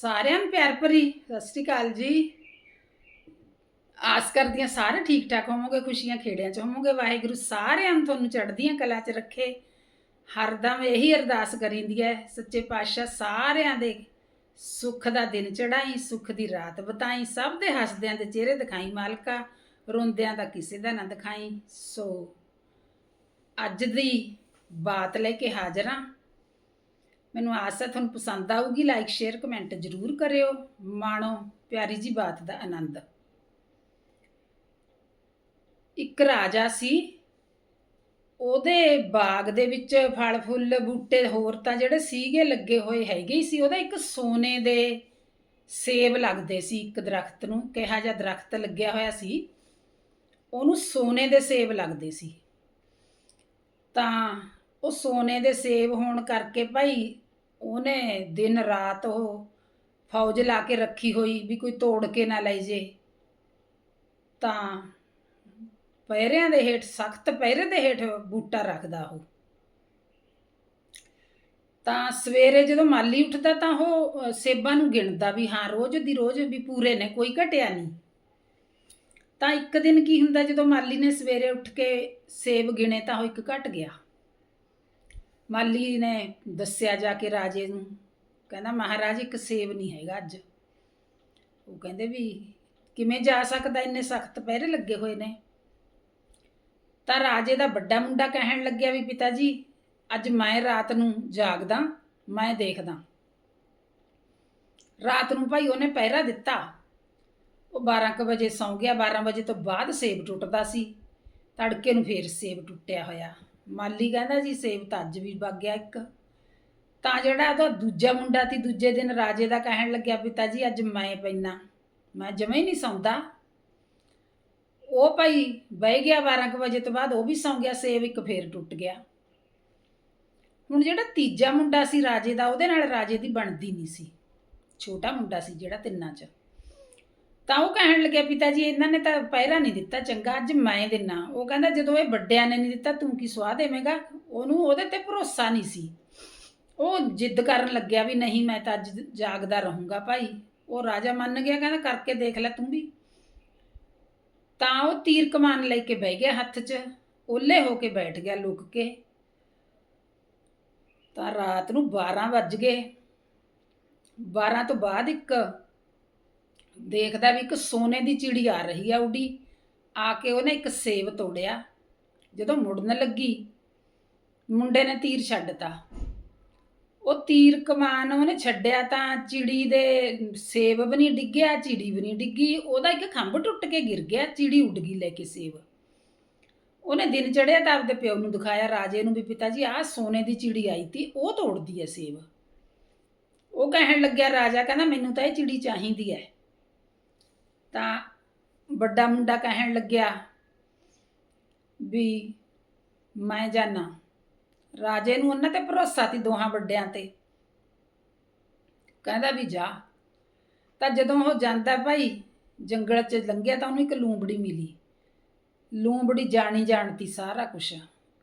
ਸਾਰਿਆਂ ਨੂੰ ਪਿਆਰ ਭਰੀ ਸਤਿ ਸ਼੍ਰੀ ਅਕਾਲ ਜੀ। ਆਸ ਕਰਦੀਆਂ ਹਾਂ ਸਾਰੇ ਠੀਕ ਠਾਕ ਹੋਵੋਗੇ, ਖੁਸ਼ੀਆਂ ਖੇੜਿਆਂ 'ਚ ਹੋਵੋਗੇ। ਵਾਹਿਗੁਰੂ ਸਾਰਿਆਂ ਨੂੰ ਤੁਹਾਨੂੰ ਚੜ੍ਹਦੀਆਂ ਕਲਾ 'ਚ ਰੱਖੇ। ਹਰਦਮ ਇਹੀ ਅਰਦਾਸ ਕਰੀਂਦੀ ਹੈ ਸੱਚੇ ਪਾਤਸ਼ਾਹ ਸਾਰਿਆਂ ਦੇ ਸੁੱਖ ਦਾ ਦਿਨ ਚੜਾਈ ਸੁੱਖ ਦੀ ਰਾਤ ਬਤਾਈ, ਸਭ ਦੇ ਹੱਸਦਿਆਂ ਦੇ ਚਿਹਰੇ ਦਿਖਾਈ ਮਾਲਕਾ, ਰੋਂਦਿਆਂ ਦਾ ਕਿਸੇ ਦਾ ਨਾ ਦਿਖਾਈ। ਸੋ ਅੱਜ ਦੀ ਬਾਤ ਲੈ ਕੇ ਹਾਜ਼ਰ ਹਾਂ ਮੈਨੂੰ ਆਸ ਹੈ ਤੁਹਾਨੂੰ ਪਸੰਦ ਆਊਗੀ ਲਾਈਕ ਸ਼ੇਅਰ ਕਮੈਂਟ ਜ਼ਰੂਰ ਕਰਿਓ। ਮਾਣੋ ਪਿਆਰੀ ਜੀ ਬਾਤ ਦਾ ਆਨੰਦ। ਇੱਕ ਰਾਜਾ ਸੀ, ਉਹਦੇ ਬਾਗ ਦੇ ਵਿੱਚ ਫਲ, ਫੁੱਲ, ਬੂਟੇ ਹੋਰ ਤਾਂ ਜਿਹੜੇ ਸੀਗੇ, ਲੱਗੇ ਹੋਏ ਹੈਗੇ ਹੀ ਸੀ। ਉਹਦਾ ਇੱਕ ਸੋਨੇ ਦੇ ਸੇਬ ਲੱਗਦੇ ਸੀ ਇੱਕ ਦਰਖਤ ਨੂੰ, ਕਿਹਾ ਜਿਹਾ ਦਰਖਤ ਲੱਗਿਆ ਹੋਇਆ ਸੀ। ਉਹਨੂੰ ਸੋਨੇ ਦੇ ਸੇਬ ਲੱਗਦੇ ਸੀ। ਤਾਂ ਉਹ ਸੋਨੇ ਦੇ ਸੇਬ ਹੋਣ ਕਰਕੇ ਭਾਈ ਉਹਨੇ ਦਿਨ ਰਾਤ ਉਹ ਫੌਜ ਲਾ ਕੇ ਰੱਖੀ ਹੋਈ ਵੀ ਕੋਈ ਤੋੜ ਕੇ ਨਾ ਲੈ ਜੇ। ਤਾਂ ਪਹਿਰਿਆਂ ਦੇ ਹੇਠ, ਸਖਤ ਪਹਿਰੇ ਦੇ ਹੇਠ ਬੂਟਾ ਰੱਖਦਾ ਉਹ। ਤਾਂ ਸਵੇਰੇ ਜਦੋਂ ਮਾਲੀ ਉੱਠਦਾ ਤਾਂ ਉਹ ਸੇਬਾਂ ਨੂੰ ਗਿਣਦਾ ਵੀ ਹਾਂ, ਰੋਜ਼ ਦੀ ਰੋਜ਼ ਵੀ ਪੂਰੇ ਨੇ, ਕੋਈ ਘਟਿਆ ਨਹੀਂ। ਤਾਂ ਇੱਕ ਦਿਨ ਕੀ ਹੁੰਦਾ ਜਦੋਂ ਮਾਲੀ ਨੇ ਸਵੇਰੇ ਉੱਠ ਕੇ ਸੇਬ ਗਿਣੇ ਤਾਂ ਉਹ ਇੱਕ ਘਟ ਗਿਆ। ਮਾਲੀ ਨੇ ਦੱਸਿਆ ਜਾ ਕੇ ਰਾਜੇ ਨੂੰ, ਕਹਿੰਦਾ ਮਹਾਰਾਜ ਇੱਕ ਸੇਬ ਨਹੀਂ ਹੈਗਾ ਅੱਜ। ਉਹ ਕਹਿੰਦੇ ਵੀ ਕਿਵੇਂ ਜਾ ਸਕਦਾ, ਇੰਨੇ ਸਖਤ ਪਹਿਰੇ ਲੱਗੇ ਹੋਏ ਨੇ। ਤਾਂ ਰਾਜੇ ਦਾ ਵੱਡਾ ਮੁੰਡਾ ਕਹਿਣ ਲੱਗਿਆ ਵੀ ਪਿਤਾ ਜੀ ਅੱਜ ਮੈਂ ਰਾਤ ਨੂੰ ਜਾਗਦਾ, ਮੈਂ ਦੇਖਦਾ। ਰਾਤ ਨੂੰ ਭਾਈ ਉਹਨੇ ਪਹਿਰਾ ਦਿੱਤਾ। ਉਹ 12:00 ਵਜੇ ਸੌਂ ਗਿਆ 12 ਵਜੇ ਤੋਂ ਬਾਅਦ ਸੇਬ ਟੁੱਟਦਾ ਸੀ। ਤੜਕੇ ਨੂੰ ਫੇਰ ਸੇਬ ਟੁੱਟਿਆ ਹੋਇਆ। ਮਾਲੀ ਕਹਿੰਦਾ ਜੀ ਸੇਬ ਤਾਂ ਅੱਜ ਵੀ ਵਗ ਗਿਆ ਇੱਕ। ਤਾਂ ਜਿਹੜਾ ਉਹਦਾ ਦੂਜਾ ਮੁੰਡਾ ਸੀ, ਦੂਜੇ ਦਿਨ ਰਾਜੇ ਦਾ ਕਹਿਣ ਲੱਗਿਆ, ਪਿਤਾ ਜੀ, ਅੱਜ ਮੈਂ ਪੈਣਾ ਮੈਂ ਜਮੇ ਹੀ ਨਹੀਂ ਸੌਂਦਾ। ਉਹ ਭਾਈ ਬਹਿ ਗਿਆ 12 ਕੁ ਵਜੇ ਤੋਂ ਬਾਅਦ, ਉਹ ਵੀ ਸੌਂ ਗਿਆ, ਸੇਬ ਇੱਕ ਫੇਰ ਟੁੱਟ ਗਿਆ। ਹੁਣ ਜਿਹੜਾ ਤੀਜਾ ਮੁੰਡਾ ਸੀ ਰਾਜੇ ਦਾ, ਉਹਦੇ ਨਾਲ ਰਾਜੇ ਦੀ ਬਣਦੀ ਨਹੀਂ ਸੀ। ਛੋਟਾ ਮੁੰਡਾ ਸੀ ਜਿਹੜਾ ਤਿੰਨਾਂ 'ਚ। ਤਾਂ ਉਹ ਕਹਿਣ ਲੱਗਿਆ, ਪਿਤਾ ਜੀ, ਇਹਨਾਂ ਨੇ ਤਾਂ ਪਹਿਰਾ ਨਹੀਂ ਦਿੱਤਾ, ਚੰਗਾ, ਅੱਜ ਮੈਂ ਦਿਨਾ। ਉਹ ਕਹਿੰਦਾ, ਜਦੋਂ ਇਹ ਵੱਡਿਆਂ ਨੇ ਨਹੀਂ ਦਿੱਤਾ, ਤੂੰ ਕੀ ਸਵਾਹ ਦੇਵੇਂਗਾ? ਉਹਨੂੰ ਉਹਦੇ ਤੇ ਭਰੋਸਾ ਨਹੀਂ ਸੀ। ਉਹ ਜਿੱਦ ਕਰਨ ਲੱਗਿਆ ਵੀ, ਨਹੀਂ, ਮੈਂ ਤਾਂ ਅੱਜ ਜਾਗਦਾ ਰਹੂੰਗਾ ਭਾਈ। ਉਹ ਰਾਜਾ ਮੰਨ ਗਿਆ, ਕਹਿੰਦਾ, ਕਰਕੇ ਦੇਖ ਲੈ ਤੂੰ ਵੀ। ਤਾਂ ਉਹ ਤੀਰ ਕਮਾਨ ਲੈ ਕੇ ਬਹਿ ਗਿਆ ਹੱਥ 'ਚ ਓਲੇ ਹੋ ਕੇ ਬੈਠ ਗਿਆ ਲੁਕ ਕੇ। ਤਾਂ ਰਾਤ ਨੂੰ 12 ਵੱਜ ਗਏ। 12 ਤੋਂ ਬਾਅਦ ਇੱਕ ਦੇਖਦਾ ਵੀ ਇੱਕ ਸੋਨੇ ਦੀ ਚਿੜੀ ਆ ਰਹੀ ਆ ਉਡੀ। ਆ ਕੇ ਉਹਨੇ ਇੱਕ ਸੇਬ ਤੋੜਿਆ। ਜਦੋਂ ਮੁੜਨ ਲੱਗੀ, ਮੁੰਡੇ ਨੇ ਤੀਰ ਛੱਡਤਾ। ਉਹ ਤੀਰ ਕਮਾਨ ਉਹਨੇ ਛੱਡਿਆ ਤਾਂ ਚਿੜੀ ਦੇ ਸੇਬ ਵੀ ਨਹੀਂ ਡਿੱਗਿਆ, ਚਿੜੀ ਵੀ ਨਹੀਂ ਡਿੱਗੀ। ਉਹਦਾ ਇੱਕ ਖੰਭ ਟੁੱਟ ਕੇ ਗਿਰ ਗਿਆ, ਚਿੜੀ ਉੱਡ ਗਈ ਲੈ ਕੇ ਸੇਬ। ਉਹਨੇ ਦਿਨ ਚੜਿਆ ਤਾਂ ਆਪਦੇ ਪਿਓ ਨੂੰ ਦਿਖਾਇਆ, ਰਾਜੇ ਨੂੰ ਵੀ ਪਿਤਾ ਜੀ ਆਹ ਸੋਨੇ ਦੀ ਚਿੜੀ ਆਈ ਤੀ, ਉਹ ਤੋੜਦੀ ਐ ਸੇਬ। ਉਹ ਕਹਿਣ ਲੱਗਿਆ, ਰਾਜਾ ਕਹਿੰਦਾ, ਮੈਨੂੰ ਤਾਂ ਇਹ ਚਿੜੀ ਚਾਹੀਦੀ ਐ। ਤਾਂ ਵੱਡਾ ਮੁੰਡਾ ਕਹਿਣ ਲੱਗਿਆ, ਵੀ ਮੈਂ ਜਾਣਾ ਰਾਜੇ ਨੂੰ ਉਹਨਾਂ ਤੇ ਭਰੋਸਾ ਸੀ ਦੋਹਾਂ ਵੱਡਿਆਂ ਤੇ। ਕਹਿੰਦਾ ਵੀ ਜਾ। ਤਾਂ ਜਦੋਂ ਉਹ ਜਾਂਦਾ ਭਾਈ, ਜੰਗਲ 'ਚ ਲੰਘਿਆ ਤਾਂ ਉਹਨੂੰ ਇੱਕ ਲੂੰਬੜੀ ਮਿਲੀ। ਲੂੰਬੜੀ ਜਾਣੀ ਜਾਣਤੀ ਸਾਰਾ ਕੁਛ।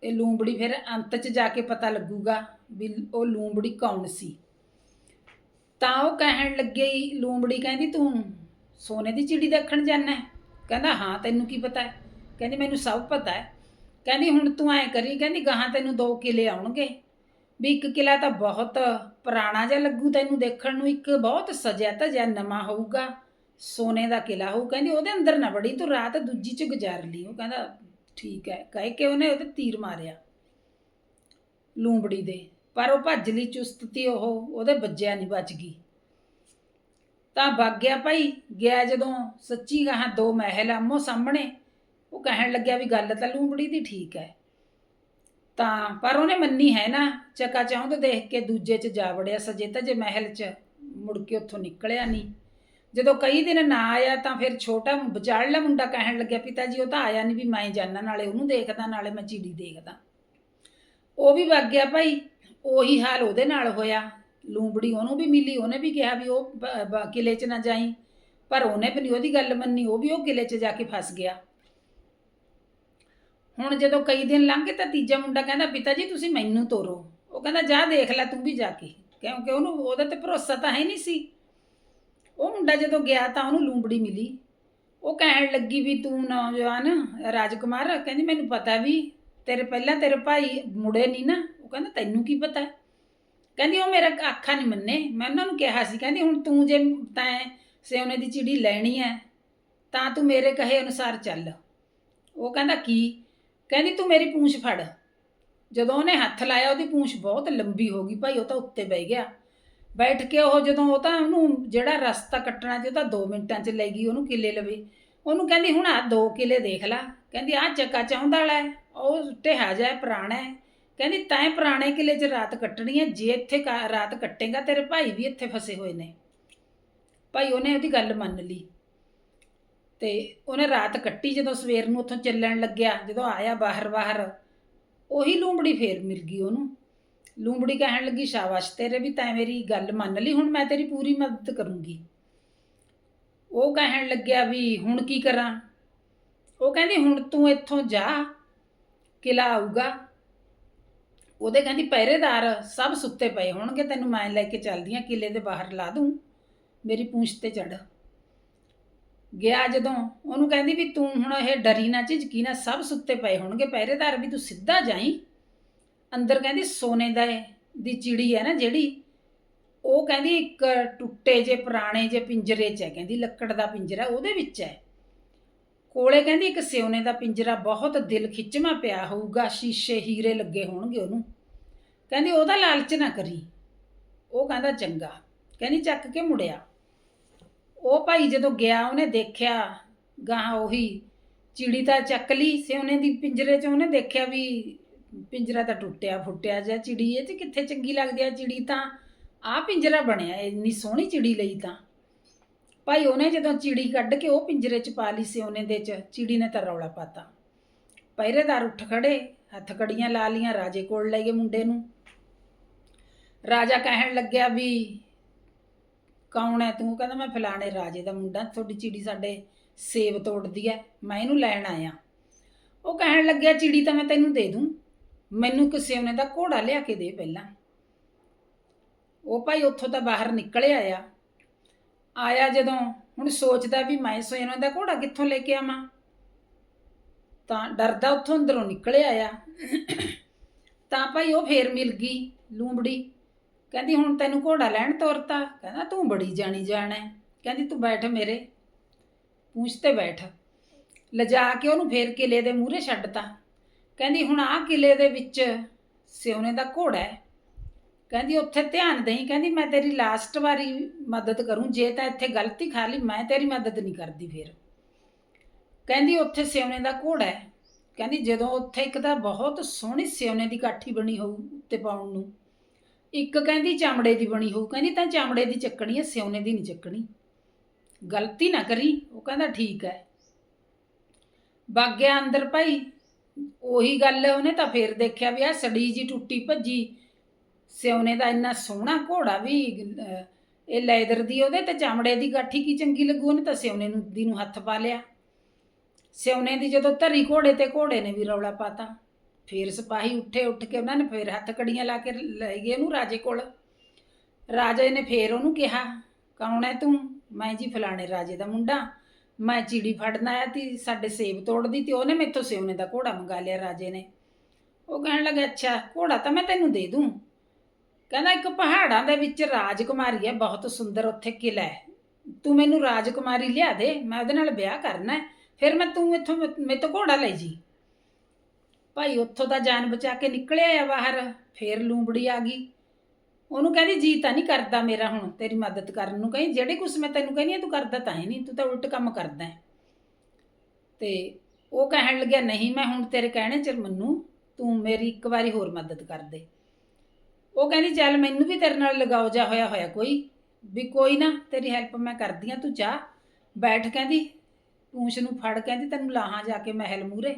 ਇਹ ਲੂੰਬੜੀ ਫਿਰ ਅੰਤ 'ਚ ਜਾ ਕੇ ਪਤਾ ਲੱਗੂਗਾ ਵੀ ਉਹ ਲੂੰਬੜੀ ਕੌਣ ਸੀ। ਤਾਂ ਉਹ ਕਹਿਣ ਲੱਗੇ, ਲੂੰਬੜੀ ਕਹਿੰਦੀ, ਤੂੰ ਸੋਨੇ ਦੀ ਚਿੜੀ ਦੇਖਣ ਜਾਣਾ ਕਹਿੰਦਾ, ਹਾਂ, ਤੈਨੂੰ ਕੀ ਪਤਾ ਹੈ? ਕਹਿੰਦੀ, ਮੈਨੂੰ ਸਭ ਪਤਾ ਹੈ। ਕਹਿੰਦੀ, ਹੁਣ ਤੂੰ ਐ ਕਰੀ, ਕਹਿੰਦੀ, ਗਾਹਾਂ ਤੈਨੂੰ ਦੋ ਕਿਲੇ ਆਉਣਗੇ। ਵੀ ਇੱਕ ਕਿਲਾ ਤਾਂ ਬਹੁਤ ਪੁਰਾਣਾ ਜਿਹਾ ਲੱਗੂ ਤੈਨੂੰ ਦੇਖਣ ਨੂੰ, ਇੱਕ ਬਹੁਤ ਸਜਿਆ ਤਾਂ ਜਿਹਾ ਨਵਾਂ ਹੋਊਗਾ। ਸੋਨੇ ਦਾ ਕਿਲਾ ਹੋਊ। ਕਹਿੰਦੀ, ਉਹਦੇ ਅੰਦਰ ਨਾ ਵੜੀ ਤੂੰ ਰਾਤ ਦੂਜੀ ਚ ਗੁਜ਼ਾਰ ਲਈ ਉਹ ਕਹਿੰਦਾ, ਠੀਕ ਹੈ। ਕਹਿ ਕੇ ਉਹਨੇ ਉਹਦੇ ਤੀਰ ਮਾਰਿਆ ਲੂੰਬੜੀ ਦੇ। ਪਰ ਉਹ ਭੱਜ ਲਈ ਚੁਸਤ ਤੀ ਉਹ, ਉਹਦੇ ਵੱਜਿਆ ਨਹੀਂ ਬਚ ਗਈ। ਤਾਂ ਵਗ ਗਿਆ ਭਾਈ, ਗਿਆ ਜਦੋਂ ਸੱਚੀ ਗਾਹਾਂ ਦੋ ਮਹਿਲ ਆਮੋ ਸਾਹਮਣੇ। ਉਹ ਕਹਿਣ ਲੱਗਿਆ ਵੀ ਗੱਲ ਤਾਂ ਲੂੰਬੜੀ ਦੀ ਠੀਕ ਹੈ ਤਾਂ ਪਰ ਉਹਨੇ ਮੰਨੀ ਹੈ ਨਾ, ਚੱਕਾ ਚਾਹੁੰਦ ਦੇਖ ਕੇ ਦੂਜੇ 'ਚ ਜਾ ਵੜਿਆ ਸਜੇ ਤਜੇ ਮਹਿਲ 'ਚ, ਮੁੜ ਕੇ ਉੱਥੋਂ ਨਿਕਲਿਆ ਨਹੀਂ ਜਦੋਂ ਕਈ ਦਿਨ ਨਾ ਆਇਆ ਤਾਂ ਫਿਰ ਛੋਟਾ ਵਿਚਾਰਲਾ ਮੁੰਡਾ ਕਹਿਣ ਲੱਗਿਆ, ਪਿਤਾ ਜੀ ਉਹ ਤਾਂ ਆਇਆ ਨਹੀਂ ਵੀ ਮੈਂ ਜਾਣਾ ਨਾਲੇ ਉਹਨੂੰ ਦੇਖਦਾ, ਨਾਲੇ ਮੈਂ ਚਿੜੀ ਦੇਖਦਾ। ਉਹ ਵੀ ਵਗ ਗਿਆ ਭਾਈ, ਉਹੀ ਹਾਲ ਉਹਦੇ ਨਾਲ ਹੋਇਆ। ਲੂੰਬੜੀ ਉਹਨੂੰ ਵੀ ਮਿਲੀ, ਉਹਨੇ ਵੀ ਕਿਹਾ ਵੀ ਉਹ ਬ- ਬ- ਕਿਲੇ 'ਚ ਨਾ ਜਾਈ। ਪਰ ਉਹਨੇ ਵੀ ਨਹੀਂ ਉਹਦੀ ਗੱਲ ਮੰਨੀ, ਉਹ ਵੀ ਉਹ ਕਿਲੇ 'ਚ ਜਾ ਕੇ ਫਸ ਗਿਆ। ਹੁਣ ਜਦੋਂ ਕਈ ਦਿਨ ਲੰਘ ਗਏ ਤਾਂ ਤੀਜਾ ਮੁੰਡਾ ਕਹਿੰਦਾ, ਪਿਤਾ ਜੀ ਤੁਸੀਂ ਮੈਨੂੰ ਤੋਰੋ। ਉਹ ਕਹਿੰਦਾ, ਜਾ ਦੇਖ ਲੈ, ਤੂੰ ਵੀ ਜਾ ਕੇ। ਕਿਉਂਕਿ ਉਹਨੂੰ, ਉਹਦਾ ਤੇ ਭਰੋਸਾ ਤਾਂ ਹੈ ਨਹੀਂ ਸੀ। ਉਹ ਮੁੰਡਾ ਜਦੋਂ ਗਿਆ ਤਾਂ ਉਹਨੂੰ ਲੂੰਬੜੀ ਮਿਲੀ। ਉਹ ਕਹਿਣ ਲੱਗੀ ਵੀ ਤੂੰ ਨੌਜਵਾਨ ਰਾਜਕੁਮਾਰ, ਕਹਿੰਦੀ ਮੈਨੂੰ ਪਤਾ ਵੀ ਤੇਰੇ, ਪਹਿਲਾਂ ਤੇਰੇ ਭਾਈ ਮੁੜੇ ਨਹੀਂ ਨਾ। ਉਹ ਕਹਿੰਦਾ, ਤੈਨੂੰ ਕੀ ਪਤਾ? ਹੈ? ਕਹਿੰਦੀ ਉਹ ਮੇਰਾ ਆਖਾ ਨਹੀਂ ਮੰਨੇ। ਮੈਂ ਉਹਨਾਂ ਨੂੰ ਕਿਹਾ ਸੀ ਕਹਿੰਦੀ ਹੁਣ ਤੂੰ ਜੇ ਤੈਂ ਸਿਉਨੇ ਦੀ ਚਿੜੀ ਲੈਣੀ ਹੈ ਤਾਂ ਤੂੰ ਮੇਰੇ ਕਹੇ ਅਨੁਸਾਰ ਚੱਲ। ਉਹ ਕਹਿੰਦਾ ਕੀ? ਕਹਿੰਦੀ ਤੂੰ ਮੇਰੀ ਪੂੰਛ ਫੜ। ਜਦੋਂ ਉਹਨੇ ਹੱਥ ਲਾਇਆ ਉਹਦੀ ਪੂੰਛ ਬਹੁਤ ਲੰਬੀ ਹੋ ਗਈ ਭਾਈ ਉਹ ਤਾਂ ਉੱਤੇ ਬਹਿ ਗਿਆ। ਬੈਠ ਕੇ ਉਹ ਜਦੋਂ ਉਹ ਤਾਂ ਉਹਨੂੰ ਜਿਹੜਾ ਰਸਤਾ ਕੱਟਣਾ ਸੀ ਉਹ ਤਾਂ 2 ਮਿੰਟਾਂ 'ਚ ਲੈ ਗਈ ਉਹਨੂੰ ਕਿੱਲੇ ਲਵੇ। ਉਹਨੂੰ ਕਹਿੰਦੀ ਹੁਣ ਆ ਦੋ ਕਿਲੇ ਦੇਖ ਲੈ। ਕਹਿੰਦੀ ਆ ਚੱਕਾ ਚਾਹੁੰਦਾ ਵਾਲਾ ਹੈ ਉਹ ਢਿਹਾ ਜਾ ਹੈ, ਪੁਰਾਣਾ ਹੈ ਕਹਿੰਦੀ, ਤੈਂ ਪੁਰਾਣੇ ਕਿੱਲੇ 'ਚ ਰਾਤ ਕੱਟਣੀ ਹੈ ਜੇ ਇੱਥੇ ਕਾ- ਰਾਤ ਕੱਟੇਗਾ, ਤੇਰੇ ਭਾਈ ਵੀ ਇੱਥੇ ਫਸੇ ਹੋਏ ਨੇ। ਭਾਈ ਉਹਨੇ ਉਹਦੀ ਗੱਲ ਮੰਨ ਲਈ ਤੇ ਉਹਨੇ ਰਾਤ ਕੱਟੀ ਜਦੋਂ ਸਵੇਰ ਨੂੰ ਉੱਥੋਂ ਚੱਲਣ ਲੱਗਿਆ, ਜਦੋਂ ਆਇਆ ਬਾਹਰ ਬਾਹਰ, ਉਹੀ ਲੂੰਬੜੀ ਫੇਰ ਮਿਲ ਗਈ ਉਹਨੂੰ। ਲੂੰਬੜੀ ਕਹਿਣ ਲੱਗੀ, ਸ਼ਾਬਾਸ਼, ਤੇਰੇ ਵੀ ਤੈਂ ਮੇਰੀ ਗੱਲ ਮੰਨ ਲਈ, ਹੁਣ ਮੈਂ ਤੇਰੀ ਪੂਰੀ ਮਦਦ ਕਰੂੰਗੀ। ਉਹ ਕਹਿਣ ਲੱਗਿਆ ਵੀ, ਹੁਣ ਕੀ ਕਰਾਂ? ਉਹ ਕਹਿੰਦੀ, ਹੁਣ ਤੂੰ ਇੱਥੋਂ ਜਾ, ਕਿਲਾ ਆਊਗਾ ਉਹਦੇ ਕਹਿੰਦੀ ਪਹਿਰੇਦਾਰ ਸਭ ਸੁੱਤੇ ਪਏ ਹੋਣਗੇ, ਤੈਨੂੰ ਮੈਂ ਲੈ ਕੇ ਚੱਲਦੀ ਆ ਕਿਲੇ ਦੇ ਬਾਹਰ ਲਾ ਦੂੰ, ਮੇਰੀ ਪੂੰਛ ਤੇ ਚੜ ਗਿਆ ਜਦੋਂ, ਉਹਨੂੰ ਕਹਿੰਦੀ ਵੀ ਤੂੰ ਹੁਣ ਇਹ ਡਰੀ ਨਾ, ਝਿਜਕੀ ਨਾ, ਸਭ ਸੁੱਤੇ ਪਏ ਹੋਣਗੇ, ਪਹਿਰੇਦਾਰ ਵੀ ਤੂੰ ਸਿੱਧਾ ਜਾਈ। ਅੰਦਰ ਕਹਿੰਦੀ ਸੋਨੇ ਦਾ ਦੀ ਚਿੜੀ ਹੈ ਨਾ ਜਿਹੜੀ, ਉਹ ਕਹਿੰਦੀ ਇੱਕ ਟੁੱਟੇ ਜੇ, ਪੁਰਾਣੇ ਜੇ ਪਿੰਜਰੇ 'ਚ ਹੈ, ਕਹਿੰਦੀ ਲੱਕੜ ਦਾ ਪਿੰਜਰਾ ਉਹਦੇ ਵਿੱਚ ਹੈ। ਕੋਲੇ ਕਹਿੰਦੀ ਇੱਕ ਸਿਉਨੇ ਦਾ ਪਿੰਜਰਾ ਬਹੁਤ ਦਿਲ ਖਿੱਚਵਾਂ ਪਿਆ ਹੋਊਗਾ, ਸ਼ੀਸ਼ੇ ਹੀਰੇ ਲੱਗੇ ਹੋਣਗੇ ਉਹਨੂੰ। ਕਹਿੰਦੀ ਉਹਦਾ ਲਾਲਚ ਨਾ ਕਰੀ। ਉਹ ਕਹਿੰਦਾ ਚੰਗਾ। ਕਹਿੰਦੀ ਚੱਕ ਕੇ ਮੁੜਿਆ। ਉਹ ਭਾਈ ਜਦੋਂ ਗਿਆ, ਉਹਨੇ ਦੇਖਿਆ ਗਾਂ ਉਹੀ ਚਿੜੀ ਤਾਂ ਚੱਕ ਲਈ ਸਿਉਨੇ ਦੀ ਪਿੰਜਰੇ 'ਚ ਉਹਨੇ ਦੇਖਿਆ ਵੀ ਪਿੰਜਰਾ ਤਾਂ ਟੁੱਟਿਆ ਫੁੱਟਿਆ ਜਿਹਾ ਚਿੜੀ, ਇਹ 'ਚ ਕਿੱਥੇ ਚੰਗੀ ਲੱਗਦੀ ਆ ਚਿੜੀ ਤਾਂ। ਆ ਪਿੰਜਰਾ ਬਣਿਆ, ਇੰਨੀ ਸੋਹਣੀ ਚਿੜੀ ਲਈ ਤਾਂ। ਭਾਈ ਉਹਨੇ ਜਦੋਂ ਚਿੜੀ ਕੱਢ ਕੇ ਉਹ ਪਿੰਜਰੇ 'ਚ ਪਾ ਲਈ ਸਿਉਨੇ ਦੇ 'ਚ, ਚਿੜੀ ਨੇ ਤਾਂ ਰੌਲਾ ਪਾਤਾ। ਪਹਿਰੇਦਾਰ ਉੱਠ ਖੜੇ, ਹੱਥ ਕੜੀਆਂ ਲਾ ਲੀਆਂ ਰਾਜੇ ਕੋਲ ਲੈ ਗਏ ਮੁੰਡੇ ਨੂੰ। ਰਾਜਾ ਕਹਿਣ ਲੱਗਿਆ ਵੀ, ਕੌਣ ਹੈ ਤੂੰ? ਕਹਿੰਦਾ, ਮੈਂ ਫਲਾਣੇ ਰਾਜੇ ਦਾ ਮੁੰਡਾ, ਤੁਹਾਡੀ ਚਿੜੀ ਸਾਡੇ ਸੇਬ ਤੋੜਦੀ ਹੈ ਮੈਂ ਇਹਨੂੰ ਲੈਣ ਆਇਆ। ਉਹ ਕਹਿਣ ਲੱਗਿਆ, ਚਿੜੀ ਤਾਂ ਮੈਂ ਤੈਨੂੰ ਦੇ ਦੂੰ, ਮੈਨੂੰ ਕਿਸੇ ਉਹਨੇ ਦਾ ਘੋੜਾ ਲਿਆ ਕੇ ਦੇ ਪਹਿਲਾਂ। ਉਹ ਭਾਈ ਉੱਥੋਂ ਤਾਂ ਬਾਹਰ ਨਿਕਲ ਆਇਆ ਆਇਆ ਜਦੋਂ, ਹੁਣ ਸੋਚਦਾ ਵੀ ਮੈਂ ਸੋਨੇ ਦਾ ਘੋੜਾ ਕਿੱਥੋਂ ਲੈ ਕੇ ਆਵਾਂ? ਤਾਂ ਡਰਦਾ ਉੱਥੋਂ ਅੰਦਰੋਂ ਨਿਕਲ ਆਇਆ ਤਾਂ ਭਾਈ ਉਹ ਫੇਰ ਮਿਲ ਗਈ ਲੂੰਬੜੀ। ਕਹਿੰਦੀ, ਹੁਣ ਤੈਨੂੰ ਘੋੜਾ ਲੈਣ ਤੋਰਤਾ। ਕਹਿੰਦਾ, ਤੂੰ ਬੜੀ ਜਾਣੀ ਜਾਣ ਹੈ ਕਹਿੰਦੀ, ਤੂੰ ਬੈਠ ਮੇਰੇ। ਪੂੰਛ ਤੇ ਬੈਠ। ਲਿਜਾ ਕੇ ਉਹਨੂੰ ਫੇਰ ਕਿਲੇ ਦੇ ਮੂਹਰੇ ਛੱਡਤਾ। ਕਹਿੰਦੀ, ਹੁਣ ਆਹ ਕਿਲੇ ਦੇ ਵਿੱਚ ਸਿਉਨੇ ਦਾ ਘੋੜਾ ਹੈ ਕਹਿੰਦੀ ਉੱਥੇ ਧਿਆਨ ਦੇਈ, ਕਹਿੰਦੀ ਮੈਂ ਤੇਰੀ ਲਾਸਟ ਵਾਰੀ ਮਦਦ ਕਰੂੰ, ਜੇ ਤਾਂ ਇੱਥੇ ਗਲਤੀ ਖਾ ਲਈ, ਮੈਂ ਤੇਰੀ ਮਦਦ ਨਹੀਂ ਕਰਦੀ ਫਿਰ। ਕਹਿੰਦੀ ਉੱਥੇ ਸਿਉਨੇ ਦਾ ਘੋੜਾ ਹੈ। ਕਹਿੰਦੀ ਜਦੋਂ ਉੱਥੇ ਇੱਕ ਤਾਂ ਬਹੁਤ ਸੋਹਣੀ ਸਿਉਨੇ ਦੀ ਕਾਠੀ ਬਣੀ ਹੋਊ ਉੱਤੇ ਪਾਉਣ ਨੂੰ, ਇੱਕ ਕਹਿੰਦੀ ਚਮੜੇ ਦੀ ਬਣੀ ਹੋਊ, ਕਹਿੰਦੀ ਤਾਂ ਚਮੜੇ ਦੀ ਚੱਕਣੀ ਹੈ ਸਿਉਨੇ ਦੀ ਨਹੀਂ ਚੱਕਣੀ। ਗਲਤੀ ਨਾ ਕਰੀ, ਉਹ ਕਹਿੰਦਾ ਠੀਕ ਹੈ। ਬਾਗਿਆ ਅੰਦਰ ਭਾਈ, ਉਹੀ ਗੱਲ ਉਹਨੇ ਤਾਂ ਫੇਰ ਦੇਖਿਆ ਵੀ ਆ ਸੜੀ ਜੀ ਟੁੱਟੀ ਭੱਜੀ ਸਿਉਨੇ ਦਾ ਇੰਨਾ ਸੋਹਣਾ ਘੋੜਾ ਵੀ ਅਹ, ਇਹ ਲੈਦਰ ਦੀ ਉਹਦੇ ਤੇ ਚਾਮੜੇ ਦੀ ਗਾਠੀ ਕੀ ਚੰਗੀ ਲੱਗੂ ਉਹਨੇ ਤਾਂ ਸਿਉਨੇ ਨੂੰ ਦੀ ਨੂੰ ਹੱਥ ਪਾ ਲਿਆ। ਸਿਉਨੇ ਦੀ ਜਦੋਂ ਧਰੀ ਘੋੜੇ ਤੇ ਘੋੜੇ ਨੇ ਵੀ ਰੌਲਾ ਪਾਤਾ। ਫੇਰ ਸਿਪਾਹੀ ਉੱਠੇ ਉੱਠ ਕੇ ਉਹਨਾਂ ਨੇ ਫੇਰ ਹੱਥ ਕੜੀਆਂ ਲਾ ਕੇ ਲੈ ਗਏ ਉਹਨੂੰ ਰਾਜੇ ਕੋਲ। ਰਾਜੇ ਨੇ ਫੇਰ ਉਹਨੂੰ ਕਿਹਾ ਕੌਣ ਹੈ ਤੂੰ? ਮੈਂ ਜੀ ਫਲਾਣੇ ਰਾਜੇ ਦਾ ਮੁੰਡਾ। ਮੈਂ ਚਿੜੀ ਫੜਨ ਆਇਆ ਤੀ ਸਾਡੇ ਸੇਬ ਤੋੜਦੀ ਤੇ ਉਹਨੇ ਮੈਥੋਂ ਸਿਉਨੇ ਦਾ ਘੋੜਾ ਮੰਗਾ ਲਿਆ ਰਾਜੇ ਨੇ। ਉਹ ਕਹਿਣ ਲੱਗਾ ਅੱਛਾ ਘੋੜਾ ਤਾਂ ਮੈਂ ਤੈਨੂੰ ਦੇ ਦੂੰ। ਕਹਿੰਦਾ ਇੱਕ ਪਹਾੜਾਂ ਦੇ ਵਿੱਚ ਰਾਜਕੁਮਾਰੀ ਹੈ, ਬਹੁਤ ਸੁੰਦਰ ਉੱਥੇ ਕਿਲਾ ਹੈ। ਤੂੰ ਮੈਨੂੰ ਰਾਜਕੁਮਾਰੀ ਲਿਆ ਦੇ, ਮੈਂ ਉਹਦੇ ਨਾਲ ਵਿਆਹ ਕਰਨਾ ਹੈ, ਫਿਰ ਮੈਂ ਤੂੰ ਇੱਥੋਂ ਮੇ- ਮੇਰੇ ਤੋਂ ਘੋੜਾ ਲੈ ਜੀ। ਭਾਈ ਉੱਥੋਂ ਦਾ ਜਾਨ ਬਚਾ ਕੇ ਨਿਕਲਿਆ ਆ ਬਾਹਰ, ਫੇਰ ਲੂੰਬੜੀ ਆ ਗਈ। ਉਹਨੂੰ ਕਹਿੰਦੀ, ਜੀ ਤਾਂ ਨਹੀਂ ਕਰਦਾ ਮੇਰਾ ਹੁਣ, ਤੇਰੀ ਮਦਦ ਕਰਨ ਨੂੰ ਕਹੀਂ, ਜਿਹੜੇ ਕੁਛ ਮੈਂ ਤੈਨੂੰ ਕਹਿੰਦੀ ਆ, ਤੂੰ ਕਰਦਾ ਤਾਂ ਹੀ ਨਹੀਂ, ਤੂੰ ਤਾਂ ਉਲਟ ਕੰਮ ਕਰਦਾ ਹੈ। ਤੇ ਉਹ ਕਹਿਣ ਲੱਗਿਆ, ਨਹੀਂ ਮੈਂ ਹੁਣ ਤੇਰੇ ਕਹਿਣੇ ਚ ਮੰਨੂ, ਤੂੰ ਮੇਰੀ ਇੱਕ ਵਾਰੀ ਹੋਰ ਮਦਦ ਕਰ ਦੇ। ਉਹ ਕਹਿੰਦੀ, ਚੱਲ ਮੈਨੂੰ ਵੀ ਤੇਰੇ ਨਾਲ ਲਗਾਓ ਜਾ ਹੋਇਆ ਹੋਇਆ ਕੋਈ, ਵੀ ਕੋਈ ਨਾ ਤੇਰੀ ਹੈਲਪ ਮੈਂ ਕਰਦੀ ਆ ਤੂੰ ਜਾ। ਬੈਠ ਕਹਿੰਦੀ, ਪੂੰਛ ਨੂੰ ਫੜ ਕਹਿੰਦੀ, ਤੈਨੂੰ ਲਾਹਾਂ ਜਾ ਕੇ ਮਹਿਲ ਮੂਰੇ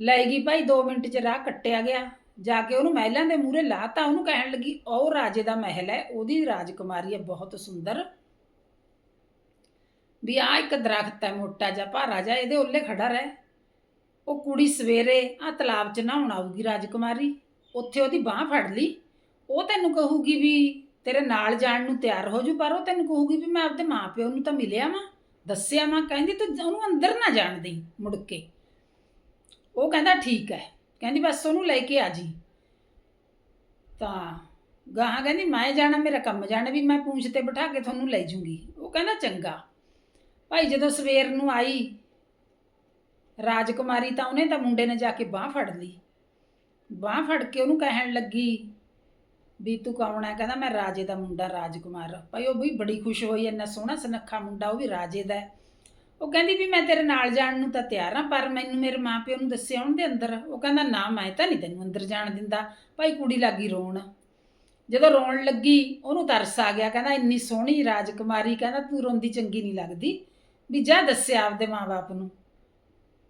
ਲੈ ਗਈ ਭਾਈ 2 ਮਿੰਟ ਚ ਰਾਹ ਕੱਟਿਆ ਗਿਆ। ਜਾ ਕੇ ਉਹਨੂੰ ਮਹਿਲਾਂ ਦੇ ਮੂਰੇ ਲਾਤਾ ਉਹਨੂੰ ਕਹਿਣ ਲੱਗੀ, ਉਹ ਰਾਜੇ ਦਾ ਮਹਿਲ ਹੈ, ਉਹਦੀ ਰਾਜਕੁਮਾਰੀ ਹੈ, ਬਹੁਤ ਸੁੰਦਰ। ਵੀ ਆ ਇੱਕ ਦਰਖਤ ਹੈ, ਮੋਟਾ ਜਿਹਾ, ਭਾਰਾ ਜਿਹਾ, ਇਹਦੇ ਉੱਲੇ ਖੜਾ ਰਹਿ। ਉਹ ਕੁੜੀ ਸਵੇਰੇ ਆ ਤਲਾਬ 'ਚ ਨਹਾਉਣ ਆਊਗੀ ਰਾਜਕੁਮਾਰੀ। ਉੱਥੇ ਉਹਦੀ ਬਾਹ ਫੜ ਲਈ। ਉਹ ਤੈਨੂੰ ਕਹੂਗੀ ਵੀ ਤੇਰੇ ਨਾਲ ਜਾਣ ਨੂੰ ਤਿਆਰ ਹੋ ਜੂ, ਪਰ ਉਹ ਤੈਨੂੰ ਕਹੂਗੀ ਵੀ ਮੈਂ ਆਪਦੇ ਮਾਪਿਓ ਨੂੰ ਤਾਂ ਮਿਲਿਆ ਵਾਂ, ਦੱਸਿਆ ਵਾਂ, ਕਹਿੰਦੀ ਤੂੰ ਉਹਨੂੰ ਅੰਦਰ ਨਾ ਜਾਣ ਦੇਈ ਮੁੜ ਕੇ। ਉਹ ਕਹਿੰਦਾ ਠੀਕ ਹੈ ਕਹਿੰਦੀ ਬਸ ਉਹਨੂੰ ਲੈ ਕੇ ਆ ਜੀ। ਤਾਂ ਗਾਹਾਂ ਕਹਿੰਦੀ ਮੈਂ ਜਾਣਾ, ਮੇਰਾ ਕੰਮ ਜਾਣਾ, ਵੀ ਮੈਂ ਪੂੰਛ ਤੇ ਬਿਠਾ ਕੇ ਤੁਹਾਨੂੰ ਲੈ ਜੂੰਗੀ। ਉਹ ਕਹਿੰਦਾ ਚੰਗਾ। ਭਾਈ ਜਦੋਂ ਸਵੇਰ ਨੂੰ ਆਈ ਰਾਜਕੁਮਾਰੀ ਤਾਂ ਉਹਨੇ ਤਾਂ ਮੁੰਡੇ ਨੇ ਜਾ ਕੇ ਬਾਹ ਫੜ ਲਈ। ਬਾਹ ਫੜ ਕੇ ਉਹਨੂੰ ਕਹਿਣ ਲੱਗੀ ਵੀ ਤੂੰ ਕੌਣ ਹੈ ਕਹਿੰਦਾ ਮੈਂ ਰਾਜੇ ਦਾ ਮੁੰਡਾ, ਰਾਜਕੁਮਾਰ। ਭਾਈ ਉਹ ਵੀ ਬੜੀ ਖੁਸ਼ ਹੋਈ, ਇੰਨਾ ਸੋਹਣਾ ਸੁਨੱਖਾ ਮੁੰਡਾ, ਉਹ ਵੀ ਰਾਜੇ ਦਾ ਉਹ ਕਹਿੰਦੀ ਵੀ ਮੈਂ ਤੇਰੇ ਨਾਲ ਜਾਣ ਨੂੰ ਤਾਂ ਤਿਆਰ ਹਾਂ ਪਰ ਮੈਨੂੰ ਮੇਰੇ ਮਾਪਿਓ ਨੂੰ ਦੱਸਿਆ ਉਹਨਾਂ ਦੇ ਅੰਦਰ। ਉਹ ਕਹਿੰਦਾ, ਨਾ, ਮੈਂ ਤਾਂ ਨਹੀਂ ਤੈਨੂੰ ਅੰਦਰ ਜਾਣ ਦਿੰਦਾ। ਭਾਈ ਕੁੜੀ ਲੱਗੀ ਰੋਣ। ਜਦੋਂ ਰੋਣ ਲੱਗੀ, ਉਹਨੂੰ ਤਰਸ ਆ ਗਿਆ। ਕਹਿੰਦਾ, ਇੰਨੀ ਸੋਹਣੀ ਰਾਜਕੁਮਾਰੀ, ਕਹਿੰਦਾ, ਤੂੰ ਰੋਂਦੀ ਚੰਗੀ ਨਹੀਂ ਲੱਗਦੀ। ਵੀ ਜਾ ਦੱਸਿਆ ਆਪਦੇ ਮਾਪੇ ਨੂੰ।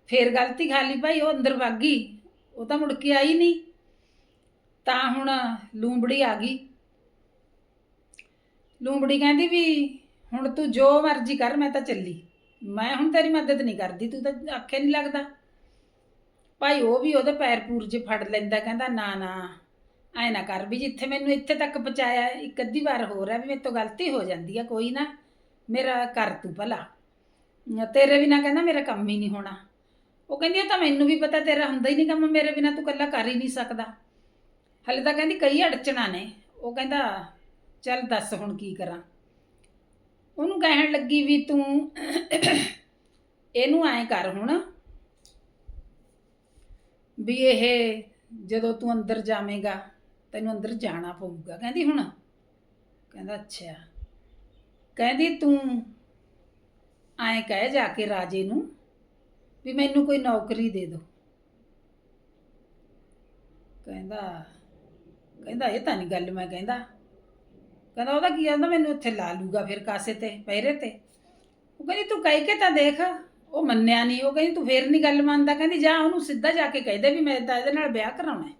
ਫੇਰ ਗਲਤੀ ਖਾਲੀ ਭਾਈ ਉਹ ਅੰਦਰ ਵਗ ਗਈ। ਉਹ ਤਾਂ ਮੁੜ ਕੇ ਆਈ ਨਹੀਂ। ਤਾਂ ਹੁਣ ਲੂੰਬੜੀ ਆ ਗਈ। ਲੂੰਬੜੀ ਕਹਿੰਦੀ ਵੀ ਹੁਣ ਤੂੰ ਜੋ ਮਰਜ਼ੀ ਕਰ, ਮੈਂ ਤਾਂ ਚੱਲੀ। ਮੈਂ ਹੁਣ ਤੇਰੀ ਮਦਦ ਨਹੀਂ ਕਰਦੀ, ਤੂੰ ਤਾਂ ਆਖੇ ਨਹੀਂ ਲੱਗਦਾ। ਭਾਈ ਉਹ ਵੀ ਉਹਦੇ ਪੈਰ ਪੂਰ ਜੇ ਫੜ ਲੈਂਦਾ, ਕਹਿੰਦਾ ਨਾ ਨਾ, ਐ ਨਾ ਕਰ ਵੀ ਜਿੱਥੇ ਮੈਨੂੰ ਇੱਥੇ ਤੱਕ ਪਹੁੰਚਾਇਆ, ਇੱਕ ਅੱਧੀ ਵਾਰ ਹੋਰ ਹੈ ਵੀ ਮੇਰੇ ਤੋਂ ਗਲਤੀ ਹੋ ਜਾਂਦੀ ਆ, ਕੋਈ ਨਾ, ਮੇਰਾ ਕਰ ਤੂੰ ਭਲਾ। ਤੇਰੇ ਵੀ ਨਾ ਕਹਿੰਦਾ ਮੇਰਾ ਕੰਮ ਹੀ ਨਹੀਂ ਹੋਣਾ। ਉਹ ਕਹਿੰਦੀ ਉਹ ਤਾਂ ਮੈਨੂੰ ਵੀ ਪਤਾ, ਤੇਰਾ ਹੁੰਦਾ ਹੀ ਨਹੀਂ ਕੰਮ ਮੇਰੇ ਬਿਨਾ, ਤੂੰ ਇਕੱਲਾ ਕਰ ਹੀ ਨਹੀਂ ਸਕਦਾ। ਹਲੇ ਤਾਂ ਕਹਿੰਦੀ ਕਈ ਅੜਚਣਾ ਨੇ। ਉਹ ਕਹਿੰਦਾ, ਚੱਲ ਦੱਸ ਹੁਣ ਕੀ ਕਰਾਂ। ਉਹਨੂੰ ਕਹਿਣ ਲੱਗੀ ਵੀ ਤੂੰ ਇਹਨੂੰ ਐਂ ਕਰ ਹੁਣ ਵੀ ਇਹ ਜਦੋਂ ਤੂੰ ਅੰਦਰ ਜਾਵੇਂਗਾ, ਤੈਨੂੰ ਅੰਦਰ ਜਾਣਾ ਪਊਗਾ। ਕਹਿੰਦੀ ਹੁਣ, ਕਹਿੰਦਾ, ਅੱਛਾ। ਕਹਿੰਦੀ, ਤੂੰ ਐਂ ਕਹਿ ਜਾ ਕੇ ਰਾਜੇ ਨੂੰ ਵੀ ਮੈਨੂੰ ਕੋਈ ਨੌਕਰੀ ਦੇ ਦਿਓ। ਕਹਿੰਦਾ ਕਹਿੰਦਾ, ਇਹ ਤਾਂ ਨਹੀਂ ਗੱਲ ਮੈਂ ਕਹਿੰਦਾ। ਕਹਿੰਦਾ, ਉਹਦਾ ਕੀ ਆਂਦਾ, ਮੈਨੂੰ ਉੱਥੇ ਲਾ ਲੂਗਾ ਫਿਰ ਕਾਸੇ ਤੇ, ਪਹਿਰੇ ਤੇ। ਉਹ ਕਹਿੰਦੀ, ਤੂੰ ਕਹਿ ਕੇ ਤਾਂ ਦੇਖ, ਉਹ ਮੰਨਿਆ ਨਹੀਂ ਉਹ ਕਹਿੰਦੀ, ਤੂੰ ਫੇਰ ਨਹੀਂ ਗੱਲ ਮੰਨਦਾ। ਕਹਿੰਦੀ, ਜਾ ਉਹਨੂੰ ਸਿੱਧਾ ਜਾ ਕੇ ਕਹਿ ਦੇ ਵੀ ਮੈਂ ਤਾਂ ਇਹਦੇ ਨਾਲ ਵਿਆਹ ਕਰਾਉਣਾ ਹੈ।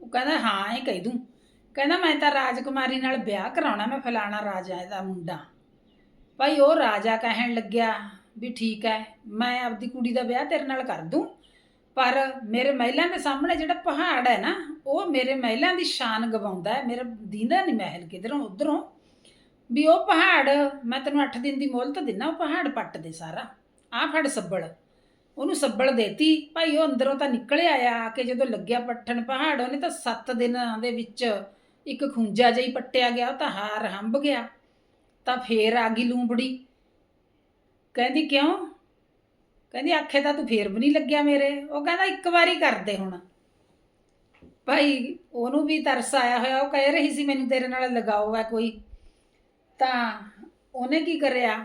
ਉਹ ਕਹਿੰਦਾ, ਹਾਂ ਇਹ ਕਹਿ ਦੂੰ। ਕਹਿੰਦਾ, ਮੈਂ ਤਾਂ ਰਾਜਕੁਮਾਰੀ ਨਾਲ ਵਿਆਹ ਕਰਾਉਣਾ, ਮੈਂ ਫਲਾਣਾ ਰਾਜਾ ਇਹਦਾ ਮੁੰਡਾ। ਭਾਈ, ਉਹ ਰਾਜਾ ਕਹਿਣ ਲੱਗਿਆ। ਵੀ ਠੀਕ ਹੈ ਮੈਂ ਆਪਦੀ ਕੁੜੀ ਦਾ ਵਿਆਹ ਤੇਰੇ ਨਾਲ ਕਰ ਦੂੰ। ਪਰ ਮੇਰੇ ਮਹਿਲਾਂ ਦੇ ਸਾਹਮਣੇ ਜਿਹੜਾ ਪਹਾੜ ਹੈ ਨਾ, ਉਹ ਮੇਰੇ ਮਹਿਲਾਂ ਦੀ ਸ਼ਾਨ ਗਵਾਉਂਦਾ ਹੈ ਮੇਰਾ ਦੀਂਦਾ ਨਹੀਂ ਮਹਿਲ ਕਿਧਰੋਂ ਉਧਰੋਂ। ਵੀ ਉਹ ਪਹਾੜ, ਮੈਂ ਤੈਨੂੰ 8 ਦਿਨ ਦੀ ਮੋਹਲਤ ਦਿੰਨਾ, ਉਹ ਪਹਾੜ ਪੱਟ ਦੇ ਸਾਰਾ। ਆਹ ਫੜ ਸੱਬਲ। ਉਹਨੂੰ ਸੱਬਲ ਦੇਤੀ, ਭਾਈ ਉਹ ਅੰਦਰੋਂ ਤਾਂ ਨਿਕਲਿਆ ਆ ਕੇ ਜਦੋਂ ਲੱਗਿਆ ਪੱਠਣ ਪਹਾੜ, ਉਹਨੇ ਤਾਂ 7 ਦਿਨਾਂ ਦੇ ਵਿੱਚ ਇੱਕ ਖੁੰਝਾ ਜਿਹੀ ਪੱਟਿਆ ਗਿਆ, ਉਹ ਤਾਂ ਹਾਰ ਹੰਬ ਗਿਆ। ਤਾਂ ਫੇਰ ਆ ਗਈ ਲੂੰਬੜੀ। ਕਹਿੰਦੀ ਕਿਉਂ? ਕਹਿੰਦੀ ਆਖੇ ਤਾਂ ਤੂੰ ਫੇਰ ਵੀ ਨਹੀਂ ਲੱਗਿਆ ਮੇਰੇ। ਉਹ ਕਹਿੰਦਾ ਇੱਕ ਵਾਰੀ ਕਰਦੇ ਹੁਣ। ਭਾਈ, ਉਹਨੂੰ ਵੀ ਤਰਸ ਆਇਆ ਹੋਇਆ। ਉਹ ਕਹਿ ਰਹੀ ਸੀ ਮੈਨੂੰ ਤੇਰੇ ਨਾਲ ਲਗਾਓ ਹੈ ਕੋਈ। ਤਾਂ ਉਹਨੇ ਕੀ ਕਰਿਆ?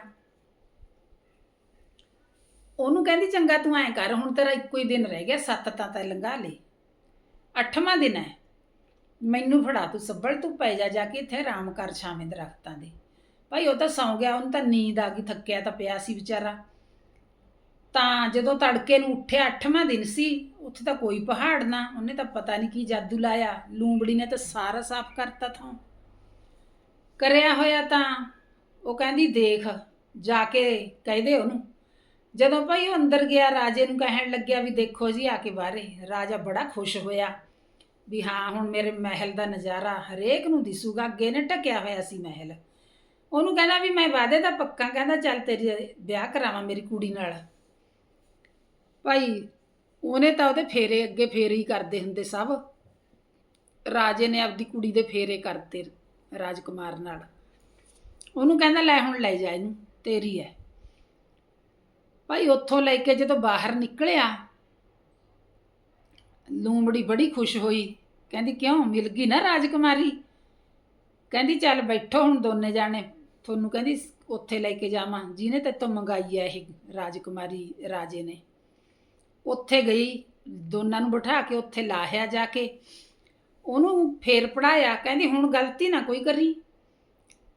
ਉਹਨੂੰ ਕਹਿੰਦੀ ਚੰਗਾ ਤੂੰ ਐਂ ਕਰ, ਹੁਣ ਤੇਰਾ ਇੱਕੋ ਹੀ ਦਿਨ ਰਹਿ ਗਿਆ, ਸੱਤ ਤਾਂ ਤੈ ਲੰਘਾ ਲਈ ਅੱਠਵਾਂ ਦਿਨ ਹੈ। ਮੈਨੂੰ ਫੜਾ ਤੂੰ ਸੱਬਲ, ਤੂੰ ਪੈ ਜਾ ਜਾ ਕੇ ਇੱਥੇ ਆਰਾਮ ਕਰ, ਛਾਵੇਂ ਦਰਖਤਾਂ ਦੇ। ਭਾਈ ਉਹ ਤਾਂ ਸੌਂ ਗਿਆ, ਉਹਨੂੰ ਤਾਂ ਨੀਂਦ ਆ ਗਈ, ਥੱਕਿਆ ਤਾਂ ਪਿਆ ਸੀ ਵਿਚਾਰਾ। ਤਾਂ ਜਦੋਂ ਤੜਕੇ ਨੂੰ ਉੱਠਿਆ, ਅੱਠਵਾਂ ਦਿਨ ਸੀ, ਉੱਥੇ ਤਾਂ ਕੋਈ ਪਹਾੜ ਨਾ, ਉਹਨੇ ਤਾਂ ਪਤਾ ਨਹੀਂ ਕੀ ਜਾਦੂ ਲਾਇਆ। ਲੂੰਬੜੀ ਨੇ ਤਾਂ ਸਾਰਾ ਸਾਫ਼ ਕਰਤਾ ਥਾਂ। ਕਰਿਆ ਹੋਇਆ ਤਾਂ ਉਹ ਕਹਿੰਦੀ, ਦੇਖ, ਜਾ ਕੇ ਕਹਦੇ ਉਹਨੂੰ। ਜਦੋਂ ਭਾਈ ਉਹ ਅੰਦਰ ਗਿਆ, ਰਾਜੇ ਨੂੰ ਕਹਿਣ ਲੱਗਿਆ ਵੀ ਦੇਖੋ ਜੀ, ਆ ਕੇ ਬਾਹਰੇ। ਰਾਜਾ ਬੜਾ ਖੁਸ਼ ਹੋਇਆ ਵੀ ਹਾਂ, ਹੁਣ ਮੇਰੇ ਮਹਿਲ ਦਾ ਨਜ਼ਾਰਾ ਹਰੇਕ ਨੂੰ ਦਿਸੂਗਾ, ਅੱਗੇ ਨੇ ਟਕਿਆ ਹੋਇਆ ਸੀ ਮਹਿਲ। ਉਹਨੂੰ ਕਹਿੰਦਾ ਵੀ ਮੈਂ ਵਾਅਦੇ ਦਾ ਪੱਕਾ, ਕਹਿੰਦਾ ਚੱਲ ਤੇਰੀ ਵਿਆਹ ਕਰਾਵਾਂ ਮੇਰੀ ਕੁੜੀ ਨਾਲ। ਭਾਈ, ਉਹਨੇ ਤਾਂ ਉਹਦੇ ਫੇਰੇ ਅੱਗੇ ਫੇਰੇ ਹੀ ਕਰਦੇ ਹੁੰਦੇ ਸਭ। ਰਾਜੇ ਨੇ ਆਪਦੀ ਕੁੜੀ ਦੇ ਫੇਰੇ ਕਰਤੇ ਰਾਜਕੁਮਾਰ ਨਾਲ। ਉਹਨੂੰ ਕਹਿੰਦਾ, ਲੈ ਹੁਣ ਲੈ ਜਾ ਇਹਨੂੰ, ਤੇਰੀ ਹੈ ਭਾਈ, ਉੱਥੋਂ ਲੈ ਕੇ ਜਦੋਂ ਬਾਹਰ ਨਿਕਲਿਆ, ਲੂੰਬੜੀ ਬੜੀ ਖੁਸ਼ ਹੋਈ। ਕਹਿੰਦੀ, ਕਿਉਂ, ਮਿਲ ਗਈ ਨਾ ਰਾਜਕੁਮਾਰੀ? ਕਹਿੰਦੀ, ਚੱਲ ਬੈਠੋ ਹੁਣ ਦੋਨੇ ਜਾਣੇ। ਤੁਹਾਨੂੰ ਕਹਿੰਦੀ ਉੱਥੇ ਲੈ ਕੇ ਜਾਵਾਂ। ਜਿਹਨੇ ਤੇਤੋਂ ਮੰਗਾਈ ਹੈ ਇਹ ਰਾਜਕੁਮਾਰੀ ਰਾਜੇ ਨੇ। ਉੱਥੇ ਗਈ, ਦੋਨਾਂ ਨੂੰ ਬਿਠਾ ਕੇ ਉੱਥੇ ਲਾਹਿਆ ਜਾ ਕੇ। ਉਹਨੂੰ ਫੇਰ ਪੜਾਇਆ ਕਹਿੰਦੀ ਹੁਣ ਗਲਤੀ ਨਾ ਕੋਈ ਕਰੀ।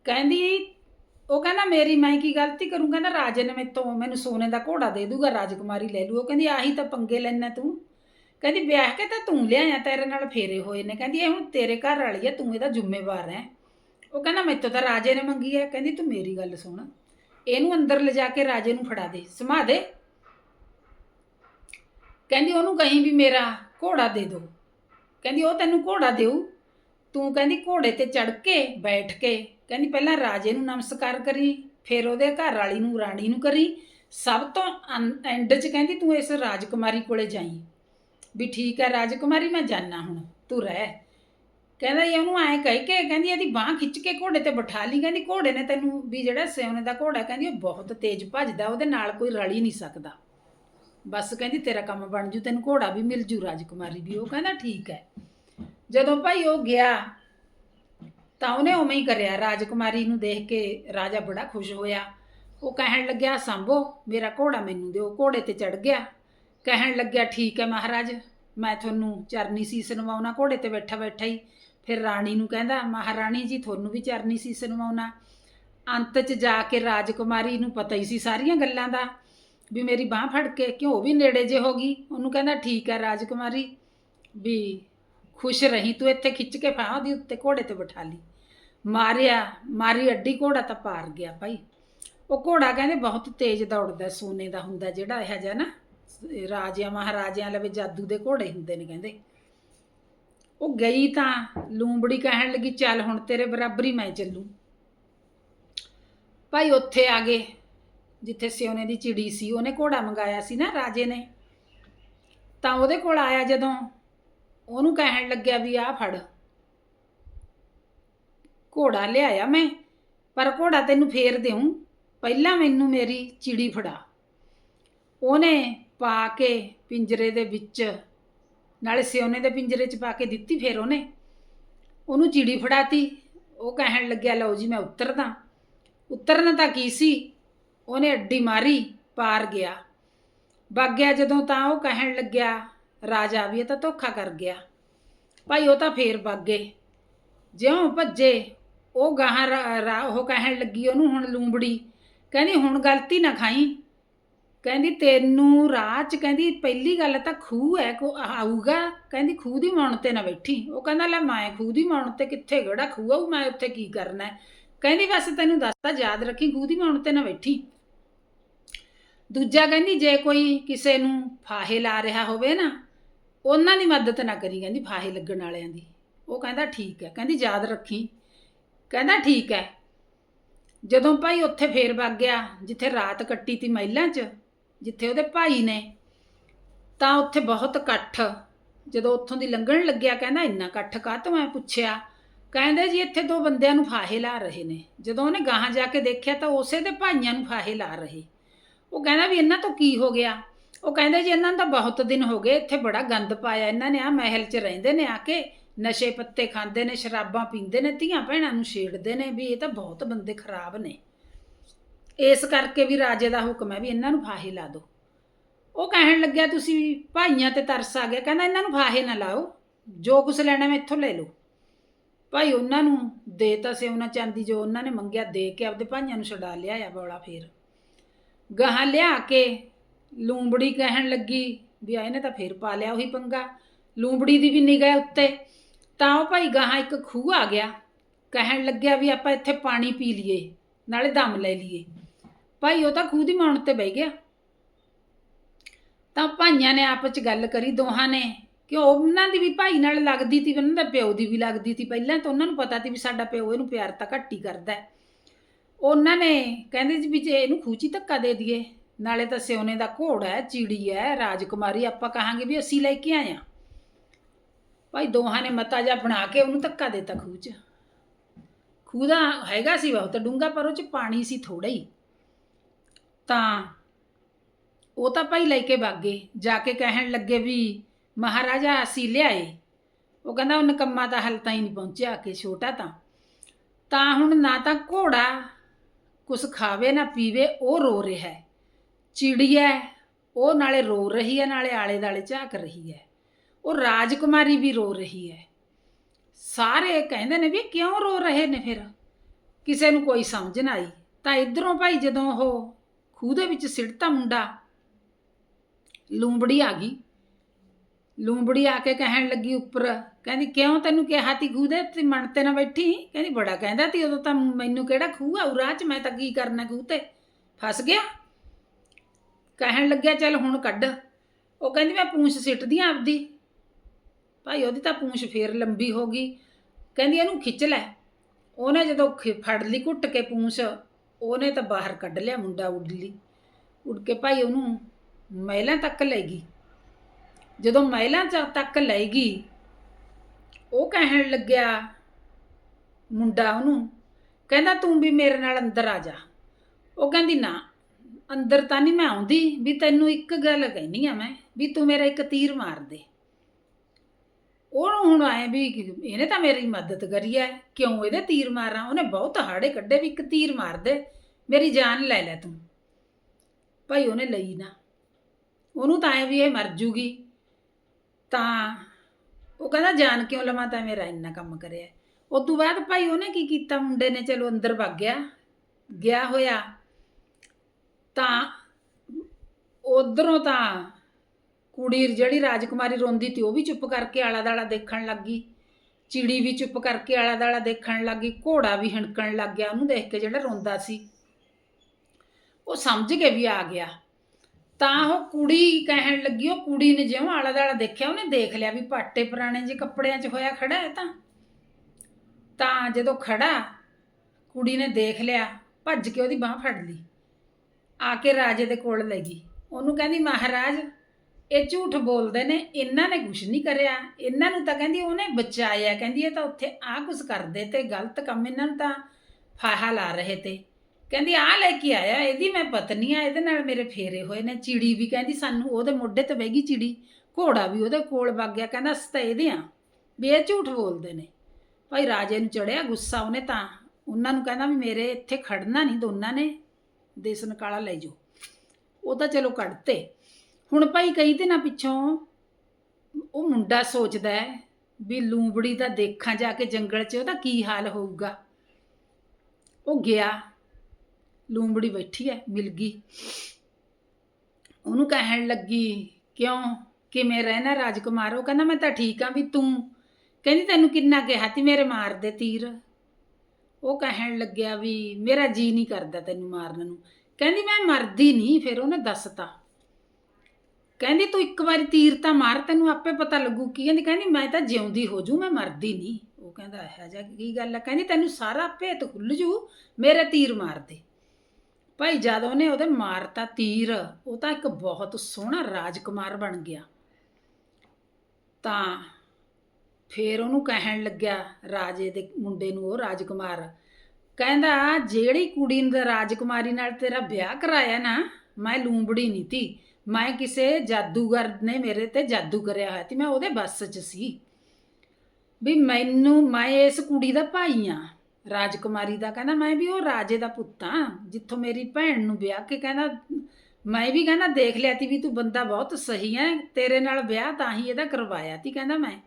ਕਹਿੰਦੀ, ਉਹ ਕਹਿੰਦਾ ਮੇਰੀ, ਮੈਂ ਕੀ ਗਲਤੀ ਕਰੂੰ? ਕਹਿੰਦਾ ਰਾਜੇ ਨੇ ਮੈਥੋਂ ਮੈਨੂੰ ਸੋਨੇ ਦਾ ਘੋੜਾ ਦੇ ਦੂਗਾ, ਰਾਜਕੁਮਾਰੀ ਲੈ ਲੂ। ਉਹ ਕਹਿੰਦੀ ਆਹੀ ਤਾਂ ਪੰਗੇ ਲੈਣਾ ਤੂੰ। ਕਹਿੰਦੀ ਵਿਆਹ ਕੇ ਤਾਂ ਤੂੰ ਲਿਆਇਆ, ਤੇਰੇ ਨਾਲ ਫੇਰੇ ਹੋਏ ਨੇ। ਕਹਿੰਦੀ ਇਹ ਹੁਣ ਤੇਰੇ ਘਰ ਵਾਲੀ ਹੈ ਤੂੰ ਇਹਦਾ ਜ਼ਿੰਮੇਵਾਰ ਹੈ ਉਹ ਕਹਿੰਦਾ ਮੈਥੋਂ ਤਾਂ ਰਾਜੇ ਨੇ ਮੰਗੀ ਹੈ। ਕਹਿੰਦੀ, ਤੂੰ ਮੇਰੀ ਗੱਲ ਸੁਣ। ਇਹਨੂੰ ਅੰਦਰ ਲਿਜਾ ਕੇ ਰਾਜੇ ਨੂੰ ਫੜਾ ਦੇ, ਸਮਾ ਦੇ। ਕਹਿੰਦੀ, ਉਹਨੂੰ ਕਹੀਂ ਵੀ ਮੇਰਾ ਘੋੜਾ ਦੇ ਦੋ। ਕਹਿੰਦੀ, ਉਹ ਤੈਨੂੰ ਘੋੜਾ ਦੇਊ? ਤੂੰ ਕਹਿੰਦੀ, ਘੋੜੇ ਤੇ ਚੜ ਕੇ ਬੈਠ ਕੇ। ਕਹਿੰਦੀ, ਪਹਿਲਾਂ ਰਾਜੇ ਨੂੰ ਨਮਸਕਾਰ ਕਰੀ, ਫਿਰ ਉਹਦੇ ਘਰ ਵਾਲੀ ਨੂੰ, ਰਾਣੀ ਨੂੰ ਕਰੀ। ਸਭ ਤੋਂ ਐਂਡ 'ਚ ਕਹਿੰਦੀ, ਤੂੰ ਇਸ ਰਾਜਕੁਮਾਰੀ ਕੋਲੇ ਜਾਈ। ਵੀ ਠੀਕ ਹੈ ਰਾਜਕੁਮਾਰੀ, ਮੈਂ ਜਾਣਾ ਹੁਣ। ਤੂੰ ਰਹਿ। ਕਹਿੰਦਾ ਜੀ ਉਹਨੂੰ ਐਂ ਕਹਿ ਕੇ, ਕਹਿੰਦੀ ਇਹਦੀ ਬਾਹ ਖਿੱਚ ਕੇ ਘੋੜੇ ਤੇ ਬਿਠਾ ਲਈ, ਕਹਿੰਦੀ ਘੋੜੇ ਨੇ ਤੈਨੂੰ ਵੀ ਜਿਹੜਾ ਸਿਉਨੇ ਦਾ ਘੋੜਾ, ਕਹਿੰਦੀ ਉਹ ਬਹੁਤ ਤੇਜ਼ ਭੱਜਦਾ, ਉਹਦੇ ਨਾਲ ਕੋਈ ਰਲ ਹੀ ਨਹੀਂ ਸਕਦਾ। ਬਸ ਕਹਿੰਦੀ ਤੇਰਾ ਕੰਮ ਬਣ ਜੂ, ਤੈਨੂੰ ਘੋੜਾ ਵੀ ਮਿਲ ਜੂ, ਰਾਜਕੁਮਾਰੀ ਵੀ। ਉਹ ਕਹਿੰਦਾ ਠੀਕ ਹੈ। ਜਦੋਂ ਭਾਈ ਉਹ ਗਿਆ, ਤਾਂ ਉਹਨੇ ਉਵੇਂ ਹੀ ਕਰਿਆ, ਰਾਜਕੁਮਾਰੀ ਨੂੰ ਦੇਖ ਕੇ ਰਾਜਾ ਬੜਾ ਖੁਸ਼ ਹੋਇਆ। ਉਹ ਕਹਿਣ ਲੱਗਿਆ, ਸੰਭੋ, ਮੇਰਾ ਘੋੜਾ ਮੈਨੂੰ ਦਿਓ। ਘੋੜੇ ਤੇ ਚੜ ਗਿਆ। ਕਹਿਣ ਲੱਗਿਆ, ਠੀਕ ਹੈ ਮਹਾਰਾਜ। ਮੈਂ ਤੁਹਾਨੂੰ ਚਰਨੀ ਸੀਸ ਨਵਾਉਣਾ, ਘੋੜੇ ਤੇ ਬੈਠਾ ਬੈਠਾ ਹੀ। ਫਿਰ ਰਾਣੀ ਨੂੰ ਕਹਿੰਦਾ, ਮਹਾਰਾਣੀ ਜੀ, ਤੁਹਾਨੂੰ ਵੀ ਚਰਨੀ ਸੀਸ ਨਵਾਉਣਾ। ਅੰਤ 'ਚ ਜਾ ਕੇ ਰਾਜਕੁਮਾਰੀ ਨੂੰ ਪਤਾ ਹੀ ਸੀ ਸਾਰੀਆਂ ਗੱਲਾਂ ਦਾ, ਵੀ ਮੇਰੀ ਬਾਹ ਫੜ ਕੇ ਘਿਓ ਵੀ ਨੇੜੇ ਜੇ ਹੋ ਗਈ। ਉਹਨੂੰ ਕਹਿੰਦਾ, ਠੀਕ ਹੈ ਰਾਜਕੁਮਾਰੀ, ਵੀ ਖੁਸ਼ ਰਹੀ, ਤੂੰ ਇੱਥੇ ਖਿੱਚ ਕੇ ਫਾਹ ਦੀ ਉੱਤੇ ਘੋੜੇ ਤੇ ਬਿਠਾ ਲਈ। ਮਾਰਿਆ, ਮਾਰੀ ਅੱਡੀ ਘੋੜਾ ਤਾਂ ਪਾਰ ਗਿਆ ਭਾਈ। ਉਹ ਘੋੜਾ ਕਹਿੰਦੇ, ਬਹੁਤ ਤੇਜ਼ ਦੌੜਦਾ ਸੋਨੇ ਦਾ ਹੁੰਦਾ ਜਿਹੜਾ ਇਹ ਜਿਹਾ ਨਾ ਰਾਜਿਆਂ ਮਹਾਰਾਜਿਆਂ ਲਵੇ ਜਾਦੂ ਦੇ ਘੋੜੇ ਹੁੰਦੇ ਨੇ ਕਹਿੰਦੇ। ਉਹ ਗਈ ਤਾਂ ਲੂੰਬੜੀ ਕਹਿਣ ਲੱਗੀ, ਚੱਲ ਹੁਣ ਤੇਰੇ ਬਰਾਬਰੀ ਮੈਂ ਚੱਲੂ। ਭਾਈ ਉੱਥੇ ਆ ਗਏ, ਜਿੱਥੇ ਸਿਉਨੇ ਦੀ ਚਿੜੀ ਸੀ, ਉਹਨੇ ਘੋੜਾ ਮੰਗਾਇਆ ਸੀ ਨਾ ਰਾਜੇ ਨੇ। ਤਾਂ ਉਹਦੇ ਕੋਲ ਆਇਆ ਜਦੋਂ, ਉਹਨੂੰ ਕਹਿਣ ਲੱਗਿਆ ਵੀ ਆਹ ਫੜ। ਘੋੜਾ ਲਿਆਇਆ ਮੈਂ, ਪਰ ਘੋੜਾ ਤੈਨੂੰ ਫੇਰ ਦੇਉਂ ਪਹਿਲਾਂ ਮੈਨੂੰ ਮੇਰੀ ਚਿੜੀ ਫੜਾ। ਉਹਨੇ ਪਾ ਕੇ ਪਿੰਜਰੇ ਦੇ ਵਿੱਚ, ਨਾਲੇ ਸਿਉਨੇ ਦੇ ਪਿੰਜਰੇ 'ਚ ਪਾ ਕੇ ਦਿੱਤੀ ਫਿਰ ਉਹਨੇ। ਉਹਨੂੰ ਚਿੜੀ ਫੜਾਤੀ। ਉਹ ਕਹਿਣ ਲੱਗਿਆ, ਲਓ ਜੀ, ਮੈਂ ਉਤਰਦਾ। ਉਤਰਨਾ ਤਾਂ ਕੀ ਸੀ? ਉਹਨੇ ਅੱਡੀ ਮਾਰੀ, ਪਾਰ ਗਿਆ। ਵਗ ਗਿਆ ਜਦੋਂ ਤਾਂ ਉਹ ਕਹਿਣ ਲੱਗਿਆ, ਰਾਜਾ ਵੀ ਇਹ ਤਾਂ ਧੋਖਾ ਕਰ ਗਿਆ। ਭਾਈ, ਉਹ ਤਾਂ ਫੇਰ ਵਗ ਗਏ। ਜਿਉਂ ਭੱਜੇ, ਉਹ ਗਾਹਾਂ ਰਾ- ਰਾ- ਉਹ ਕਹਿਣ ਲੱਗੀ, ਉਹਨੂੰ ਹੁਣ ਲੂੰਬੜੀ। ਕਹਿੰਦੀ, ਹੁਣ ਗਲਤੀ ਨਾ ਖਾਈ। ਕਹਿੰਦੀ ਤੈਨੂੰ ਰਾਹ 'ਚ ਕਹਿੰਦੀ ਪਹਿਲੀ ਗੱਲ ਤਾਂ ਖੂਹ ਹੈ, ਕੋ ਆਊਗਾ। ਕਹਿੰਦੀ ਖੂਹ ਦੀ ਮੌਣ ਤੇ ਨਾ ਬੈਠੀ। ਉਹ ਕਹਿੰਦਾ, ਲੈ ਮੈਂ ਖੂਹ ਦੀ ਮੌਣ ਤੇ ਕਿੱਥੇ ਗੜਾ ਖੂਹ ਆਊ, ਮੈਂ ਉੱਥੇ ਕੀ ਕਰਨਾ ਕਹਿੰਦੀ, ਬਸ ਤੈਨੂੰ ਦੱਸਤਾ ਯਾਦ ਰੱਖੀ, ਖੂਹ ਦੀ ਮੌਣ ਤੇ ਨਾ ਬੈਠੀ। ਦੂਜਾ ਕਹਿੰਦੀ, ਜੇ ਕੋਈ ਕਿਸੇ ਨੂੰ ਫਾਹੇ ਲਾ ਰਿਹਾ ਹੋਵੇ ਨਾ, ਉਹਨਾਂ ਦੀ ਮਦਦ ਨਾ ਕਰੀ ਕਹਿੰਦੀ, ਫਾਹੇ ਲੱਗਣ ਵਾਲਿਆਂ ਦੀ। ਉਹ ਕਹਿੰਦਾ, ਠੀਕ ਹੈ। ਕਹਿੰਦੀ, ਯਾਦ ਰੱਖੀ। ਕਹਿੰਦਾ, ਠੀਕ ਹੈ। ਜਦੋਂ ਭਾਈ ਉੱਥੇ ਫੇਰ ਵਗ ਗਿਆ, ਜਿੱਥੇ ਰਾਤ ਕੱਟੀ ਤੀ ਮਹਿਲਾਂ 'ਚ ਜਿੱਥੇ ਉਹਦੇ ਭਾਈ ਨੇ, ਤਾਂ ਉੱਥੇ ਬਹੁਤ ਇਕੱਠ। ਜਦੋਂ ਉੱਥੋਂ ਦੀ ਲੰਘਣ ਲੱਗਿਆ, ਕਹਿੰਦਾ ਇੰਨਾ ਇਕੱਠ ਕਾਹਤੋਂ ਮੈਂ ਪੁੱਛਿਆ? ਕਹਿੰਦੇ ਜੀ ਇੱਥੇ ਦੋ ਬੰਦਿਆਂ ਨੂੰ ਫਾਹੇ ਲਾ ਰਹੇ ਨੇ। ਜਦੋਂ ਉਹਨੇ ਗਾਹਾਂ ਜਾ ਕੇ ਦੇਖਿਆ, ਤਾਂ ਉਸੇ ਦੇ ਭਾਈਆਂ ਨੂੰ ਫਾਹੇ ਲਾ ਰਹੇ। ਉਹ ਕਹਿੰਦਾ ਵੀ ਇਹਨਾਂ ਤੋਂ ਕੀ ਹੋ ਗਿਆ? ਉਹ ਕਹਿੰਦੇ ਜੀ ਇਹਨਾਂ ਨੂੰ ਤਾਂ ਬਹੁਤ ਦਿਨ ਹੋ ਗਏ, ਇੱਥੇ ਬੜਾ ਗੰਦ ਪਾਇਆ ਇਹਨਾਂ ਨੇ ਆ ਮਹਿਲ 'ਚ ਰਹਿੰਦੇ ਨੇ ਆ ਕੇ। ਨਸ਼ੇ ਪੱਤੇ ਖਾਂਦੇ ਨੇ, ਸ਼ਰਾਬਾਂ ਪੀਂਦੇ ਨੇ, ਧੀਆਂ ਭੈਣਾਂ ਨੂੰ ਛੇੜਦੇ ਨੇ, ਵੀ ਇਹ ਤਾਂ ਬਹੁਤ ਬੰਦੇ ਖਰਾਬ ਨੇ। ਇਸ ਕਰਕੇ ਵੀ ਰਾਜੇ ਦਾ ਹੁਕਮ ਹੈ ਵੀ ਇਹਨਾਂ ਨੂੰ ਫਾਹੇ ਲਾ ਦਿਓ। ਉਹ ਕਹਿਣ ਲੱਗਿਆ, ਤੁਸੀਂ ਭਾਈਆਂ ਤੇ ਤਰਸ ਆ ਗਿਆ। ਕਹਿੰਦਾ, ਇਹਨਾਂ ਨੂੰ ਫਾਹੇ ਨਾ ਲਾਓ। ਜੋ ਕੁਝ ਲੈਣਾ ਮੈਂ ਇੱਥੋਂ ਲੈ ਲਓ। ਭਾਈ, ਉਹਨਾਂ ਨੂੰ ਦੇ ਤਾਂ ਸੇ ਉਹਨਾਂ ਚਾਂਦੀ, ਜੋ ਉਹਨਾਂ ਨੇ ਮੰਗਿਆ ਦੇ ਕੇ ਆਪਦੇ ਭਾਈਆਂ ਨੂੰ ਛਡਾ ਲਿਆ ਆ ਬੋਲਾ ਫੇਰ। ਗਾਹਾਂ ਲਿਆ ਕੇ ਲੂੰਬੜੀ ਕਹਿਣ ਲੱਗੀ ਵੀ ਆ ਇਹਨੇ ਤਾਂ ਫੇਰ ਪਾ ਲਿਆ ਉਹੀ ਪੰਗਾ। ਲੂੰਬੜੀ ਦੀ ਵੀ ਨਿਗਾਹ ਉੱਤੇ। ਤਾਂ ਉਹ ਭਾਈ ਗਾਹਾਂ ਇੱਕ ਖੂਹ ਆ ਗਿਆ। ਕਹਿਣ ਲੱਗਿਆ ਵੀ ਆਪਾਂ ਇੱਥੇ ਪਾਣੀ ਪੀ ਲਈਏ, ਨਾਲੇ ਦਮ ਲੈ ਲਈਏ। ਭਾਈ, ਉਹ ਤਾਂ ਖੂਹ ਦੀ ਮਾਉਣ ਤੇ ਬਹਿ ਗਿਆ। ਤਾਂ ਭਾਈਆਂ ਨੇ ਆਪਸ ਚ ਗੱਲ ਕਰੀ ਦੋਹਾਂ ਨੇ ਕਿ ਉਹਨਾਂ ਦੀ ਵੀ ਭਾਈ ਨਾਲ ਲੱਗਦੀ ਤੀ, ਉਹਨਾਂ ਦਾ ਪਿਓ ਦੀ ਵੀ ਲੱਗਦੀ ਤੀ। ਪਹਿਲਾਂ ਤਾਂ ਉਹਨਾਂ ਨੂੰ ਪਤਾ ਸੀ ਵੀ ਸਾਡਾ ਪਿਓ ਇਹਨੂੰ ਪਿਆਰ ਤਾਂ ਘੱਟ ਹੀ ਕਰਦਾ। ਉਹਨਾਂ ਨੇ ਕਹਿੰਦੇ ਜੀ ਵੀ ਜੇ ਇਹਨੂੰ ਖੂਚੀ ਧੱਕਾ ਦੇ ਦਈਏ, ਨਾਲੇ ਤਾਂ ਸਿਉਨੇ ਦਾ ਘੋੜਾ ਹੈ, ਚੀੜੀ ਹੈ, ਰਾਜਕੁਮਾਰੀ, ਆਪਾਂ ਕਹਾਂਗੇ ਵੀ ਅਸੀਂ ਲੈ ਕੇ ਆਏ ਆ ਭਾਈ, ਦੋਹਾਂ ਨੇ ਮਤਾ ਜਿਹਾ ਬਣਾ ਕੇ ਉਹਨੂੰ ਧੱਕਾ ਦੇਤਾ ਖੂਹ 'ਚ। ਖੂਹ ਦਾ ਹੈਗਾ ਸੀ ਬਹੁਤ ਡੂੰਘਾ, ਪਰ ਉਹ 'ਚ ਪਾਣੀ ਸੀ ਥੋੜਾ ਹੀ। ਤਾਂ ਉਹ ਤਾਂ ਭਾਈ ਲੈ ਕੇ ਵਗ ਜਾ ਕੇ ਕਹਿਣ ਲੱਗੇ ਵੀ, ਮਹਾਰਾਜਾ, ਅਸੀਂ ਲਿਆਏ। ਉਹ ਕਹਿੰਦਾ, ਉਹ ਨਕੰਮਾ ਤਾਂ ਹਲ ਤਾਂ ਹੀ ਨਹੀਂ ਪਹੁੰਚਿਆ ਕਿ ਛੋਟਾ ਤਾਂ। ਤਾਂ ਹੁਣ ਨਾ ਤਾਂ ਘੋੜਾ ਕੁਛ ਖਾਵੇ, ਨਾ ਪੀਵੇ, ਉਹ ਰੋ ਰਿਹਾ ਹੈ। ਚਿੜੀ ਹੈ, ਉਹ ਨਾਲੇ ਰੋ ਰਹੀ ਹੈ, ਨਾਲੇ ਆਲੇ ਦਾਲੇ ਝਾਕ ਰਹੀ ਹੈ। ਉਹ ਰਾਜਕੁਮਾਰੀ ਵੀ ਰੋ ਰਹੀ ਹੈ। ਸਾਰੇ ਕਹਿੰਦੇ ਨੇ ਵੀ, ਕਿਉਂ ਰੋ ਰਹੇ ਨੇ ਫਿਰ? ਕਿਸੇ ਨੂੰ ਕੋਈ ਸਮਝ ਨਾ ਆਈ। ਤਾਂ ਇਧਰੋਂ ਭਾਈ ਜਦੋਂ ਉਹ ਖੂਹ ਦੇ ਵਿੱਚ ਸਿੱਟਤਾ ਮੁੰਡਾ ਲੂੰਬੜੀ ਆ ਗਈ। ਲੂੰਬੜੀ ਆ ਕੇ ਕਹਿਣ ਲੱਗੀ ਉੱਪਰ, ਕਹਿੰਦੀ, ਕਿਉਂ ਤੈਨੂੰ ਕਿਹਾ ਤੀ ਖੂਹ ਦੇ ਤੇ ਮਣ ਤੇ ਨਾ ਬੈਠੀ? ਕਹਿੰਦੀ, ਬੜਾ ਕਹਿੰਦਾ ਤੀ ਉਦੋਂ ਤਾਂ ਮੈਨੂੰ ਕਿਹੜਾ ਖੂਹ ਆਉ ਰਾਹ 'ਚ ਮੈਂ ਤਾਂ ਕੀ ਕਰਨਾ ਖੂਹ ਤੇ? ਫਸ ਗਿਆ? ਕਹਿਣ ਲੱਗਿਆ, ਚੱਲ ਹੁਣ ਕੱਢ। ਉਹ ਕਹਿੰਦੀ, ਮੈਂ ਪੂੰਛ ਸਿੱਟਦੀ ਆਂ ਆਪਦੀ। ਭਾਈ, ਉਹਦੀ ਤਾਂ ਪੂੰਛ ਫੇਰ ਲੰਬੀ ਹੋ ਗਈ। ਕਹਿੰਦੀ, ਇਹਨੂੰ ਖਿੱਚ ਲੈ। ਉਹਨੇ ਜਦੋਂ ਖਿ- ਫੜ ਲਈ ਘੁੱਟ ਕੇ ਪੂੰਛ ਉਹਨੇ ਤਾਂ ਬਾਹਰ ਕੱਢ ਲਿਆ ਮੁੰਡਾ ਉੱਡ ਲਈ ਉੱਡ ਕੇ ਭਾਈ ਉਹਨੂੰ ਮਹਿਲਾਂ ਤੱਕ ਲੈ ਗਈ। ਜਦੋਂ ਮਹਿਲਾਂ ਚ ਤੱਕ ਲੈ ਗਈ, ਉਹ ਕਹਿਣ ਲੱਗਿਆ ਮੁੰਡਾ ਉਹਨੂੰ, ਕਹਿੰਦਾ ਤੂੰ ਵੀ ਮੇਰੇ ਨਾਲ ਅੰਦਰ ਆ ਜਾ। ਉਹ ਕਹਿੰਦੀ, ਨਾ, ਅੰਦਰ ਤਾਂ ਨਹੀਂ ਮੈਂ ਆਉਂਦੀ, ਵੀ ਤੈਨੂੰ ਇੱਕ ਗੱਲ ਕਹਿਨੀ ਆ ਮੈਂ, ਵੀ ਤੂੰ ਮੇਰਾ ਇੱਕ ਤੀਰ ਮਾਰ ਦੇ। ਉਹਨੂੰ ਹੁਣ ਆਏ ਵੀ ਕਿ ਇਹਨੇ ਤਾਂ ਮੇਰੀ ਮਦਦ ਕਰੀ ਐ। ਕਿਉਂ ਇਹਦੇ ਤੀਰ ਮਾਰਾਂ? ਉਹਨੇ ਬਹੁਤ ਹਾੜੇ ਕੱਢੇ ਵੀ ਇੱਕ ਤੀਰ ਮਾਰ ਦੇ। ਮੇਰੀ ਜਾਨ ਲੈ ਲੈ ਤੂੰ। ਭਾਈ ਉਹਨੇ ਲਈ ਨਾ। ਉਹਨੂੰ ਤਾਂ ਐ ਵੀ ਇਹ ਮਰ ਜੂਗੀ। ਤਾਂ ਉਹ ਕਹਿੰਦਾ, ਜਾਨ ਕਿਉਂ ਲਵਾਂ? ਤਾਂ ਮੇਰਾ ਇੰਨਾ ਕੰਮ ਕਰਿਆ। ਉਸ ਤੋਂ ਬਾਅਦ ਭਾਈ ਉਹਨੇ ਕੀ ਕੀਤਾ? ਮੁੰਡੇ ਨੇ ਚਲੋ ਅੰਦਰ ਵਗ ਗਿਆ। ਗਿਆ ਹੋਇਆ। ਤਾਂ ਉਧਰੋਂ ਤਾਂ ਕੁੜੀ ਜਿਹੜੀ ਰਾਜਕੁਮਾਰੀ ਰੋਂਦੀ ਤੀ, ਉਹ ਵੀ ਚੁੱਪ ਕਰਕੇ ਆਲਾ ਦਾਲਾ ਦੇਖਣ ਲੱਗੀ। ਚਿੜੀ ਵੀ ਚੁੱਪ ਕਰਕੇ ਆਲਾ ਦਾਲਾ ਦੇਖਣ ਲੱਗੀ, ਘੋੜਾ ਵੀ ਹਣਕਣ ਲੱਗ ਗਿਆ, ਉਹਨੂੰ ਦੇਖ ਕੇ ਜਿਹੜਾ ਰੋਂਦਾ ਸੀ। ਉਹ ਸਮਝ ਕੇ ਵੀ ਆ ਗਿਆ। ਤਾਂ ਉਹ ਕੁੜੀ ਕਹਿਣ ਲੱਗੀ, ਉਹ ਕੁੜੀ ਨੇ ਜਿਉਂ ਆਲਾ ਦਾਲਾ ਦੇਖਿਆ, ਉਹਨੇ ਦੇਖ ਲਿਆ ਵੀ ਪਾਟੇ ਪੁਰਾਣੇ ਜਿਹੇ ਕੱਪੜਿਆਂ 'ਚ ਹੋਇਆ ਖੜਾ ਹੈ ਤਾਂ। ਤਾਂ ਜਦੋਂ ਖੜਾ, ਕੁੜੀ ਨੇ ਦੇਖ ਲਿਆ, ਭੱਜ ਕੇ ਉਹਦੀ ਬਾਹ ਫੜ ਲਈ। ਆ ਕੇ ਰਾਜੇ ਦੇ ਕੋਲ ਲੈ ਗਈ। ਉਹਨੂੰ ਕਹਿੰਦੀ, ਮਹਾਰਾਜ ਇਹ ਝੂਠ ਬੋਲਦੇ ਨੇ, ਇਹਨਾਂ ਨੇ ਕੁਝ ਨਹੀਂ ਕਰਿਆ। ਇਹਨਾਂ ਨੂੰ ਤਾਂ ਕਹਿੰਦੀ ਉਹਨੇ ਬਚਾਇਆ, ਕਹਿੰਦੀ ਇਹ ਤਾਂ ਉੱਥੇ ਆ ਕੁਝ ਕਰਦੇ ਤੇ ਗਲਤ ਕੰਮ ਇਹਨਾਂ ਨੂੰ ਤਾਂ ਫਾਹਾ ਲਾ ਰਹੇ ਤੇ। ਕਹਿੰਦੀ ਆ ਲੈ ਕੇ ਆਇਆ, ਇਹਦੀ ਮੈਂ ਪਤਨੀ ਆ, ਇਹਦੇ ਨਾਲ ਮੇਰੇ ਫੇਰੇ ਹੋਏ ਨੇ। ਚਿੜੀ ਵੀ ਕਹਿੰਦੀ ਸਾਨੂੰ ਉਹਦੇ ਮੋਢੇ ਤੇ ਬਹਿ ਗਈ ਚਿੜੀ, ਘੋੜਾ ਵੀ ਉਹਦੇ ਕੋਲ ਵਗ ਗਿਆ, ਕਹਿੰਦਾ ਅਸੀਂ ਤਾਂ ਇਹਦੇ ਆ। ਵੀ ਇਹ ਝੂਠ ਬੋਲਦੇ ਨੇ। ਭਾਈ ਰਾਜੇ ਨੂੰ ਚੜਿਆ ਗੁੱਸਾ ਉਹਨੇ ਤਾਂ, ਉਹਨਾਂ ਨੂੰ ਕਹਿੰਦਾ ਵੀ ਮੇਰੇ ਇੱਥੇ ਖੜਨਾ ਨਹੀਂ, ਦੋਨਾਂ ਨੇ ਦੇਸਨ ਕਾਲਾ ਲੈ ਜਾਓ। ਉਹ ਤਾਂ ਚਲੋ ਕੱਢਤੇ। ਹੁਣ ਭਾਈ ਕਈ ਦਿਨਾਂ ਪਿੱਛੋਂ, ਉਹ ਮੁੰਡਾ ਸੋਚਦਾ ਹੈ ਵੀ ਲੂੰਬੜੀ ਦਾ ਦੇਖਾਂ ਜਾ ਕੇ ਜੰਗਲ 'ਚ ਉਹਦਾ ਕੀ ਹਾਲ ਹੋਊਗਾ। ਉਹ ਗਿਆ, ਲੂੰਬੜੀ ਬੈਠੀ ਹੈ, ਮਿਲ ਗਈ। ਉਹਨੂੰ ਕਹਿਣ ਲੱਗੀ, ਕਿਉਂ? ਕਿਵੇਂ ਰਹਿਣਾ ਰਾਜਕੁਮਾਰ? ਉਹ ਕਹਿੰਦਾ, ਮੈਂ ਤਾਂ ਠੀਕ ਆ ਵੀ ਤੂੰ, ਕਹਿੰਦੀ ਤੈਨੂੰ ਕਿੰਨਾ ਕਿਹਾ ਤੀ ਮੇਰੇ ਮਾਰ ਦੇ ਤੀਰ? ਉਹ ਕਹਿਣ ਲੱਗਿਆ ਵੀ ਮੇਰਾ ਜੀ ਨਹੀਂ ਕਰਦਾ ਤੈਨੂੰ ਮਾਰਨ ਨੂੰ। ਕਹਿੰਦੀ, ਮੈਂ ਮਰਦੀ ਨਹੀਂ, ਫਿਰ ਉਹਨੇ ਦੱਸਤਾ। ਕਹਿੰਦੀ, ਤੂੰ ਇੱਕ ਵਾਰੀ ਤੀਰ ਤਾਂ ਮਾਰ, ਤੈਨੂੰ ਆਪੇ ਪਤਾ ਲੱਗੂ ਕੀ ਕਹਿੰਦੀ। ਕਹਿੰਦੀ, ਮੈਂ ਤਾਂ ਜਿਉਂਦੀ ਹੋ ਜੂ ਮੈਂ ਮਰਦੀ ਨਹੀਂ। ਉਹ ਕਹਿੰਦਾ, ਇਹੋ ਜਿਹਾ ਕੀ ਗੱਲ ਆ? ਕਹਿੰਦੀ, ਤੈਨੂੰ ਸਾਰਾ ਭੇਤ ਖੁੱਲ ਜੂ, ਮੇਰੇ ਤੀਰ ਮਾਰ ਦੇ। ਭਾਈ ਜਦ ਉਹਨੇ ਉਹਦੇ ਮਾਰਤਾ ਤੀਰ, ਉਹ ਤਾਂ ਇੱਕ ਬਹੁਤ ਸੋਹਣਾ ਰਾਜਕੁਮਾਰ ਬਣ ਗਿਆ। ਤਾਂ ਫੇਰ ਉਹਨੂੰ ਕਹਿਣ ਲੱਗਿਆ ਰਾਜੇ ਦੇ ਮੁੰਡੇ ਨੂੰ, ਉਹ ਰਾਜਕੁਮਾਰ, ਕਹਿੰਦਾ ਜਿਹੜੀ ਕੁੜੀ ਨੇ ਰਾਜਕੁਮਾਰੀ ਨਾਲ ਤੇਰਾ ਵਿਆਹ ਕਰਾਇਆ ਨਾ, ਮੈਂ ਲੂੰਬੜੀ ਨਹੀਂ ਤੀ। ਮੈਂ ਕਿਸੇ ਜਾਦੂਗਰ ਨੇ ਮੇਰੇ ਤੇ ਜਾਦੂ ਕਰਿਆ ਹੋਇਆ ਸੀ, ਮੈਂ ਉਹਦੇ ਬੱਸ 'ਚ ਸੀ। ਵੀ ਮੈਨੂੰ, ਮੈਂ ਇਸ ਕੁੜੀ ਦਾ ਭਾਈ ਆ, ਰਾਜਕੁਮਾਰੀ ਦਾ, ਕਹਿੰਦਾ ਮੈਂ ਵੀ ਉਹ ਰਾਜੇ ਦਾ ਪੁੱਤ ਆ, ਜਿੱਥੋਂ ਮੇਰੀ ਭੈਣ ਨੂੰ ਵਿਆਹ ਕੇ ਕਹਿੰਦਾ, ਮੈਂ ਵੀ ਕਹਿੰਦਾ ਦੇਖ ਲਿਆ ਤੀ ਵੀ ਤੂੰ ਬੰਦਾ ਬਹੁਤ ਸਹੀ ਹੈ ਤੇਰੇ ਨਾਲ ਵਿਆਹ ਤਾਂ ਹੀ ਇਹਦਾ ਕਰਵਾਇਆ ਤੀ, ਕਹਿੰਦਾ ਮੈਂ।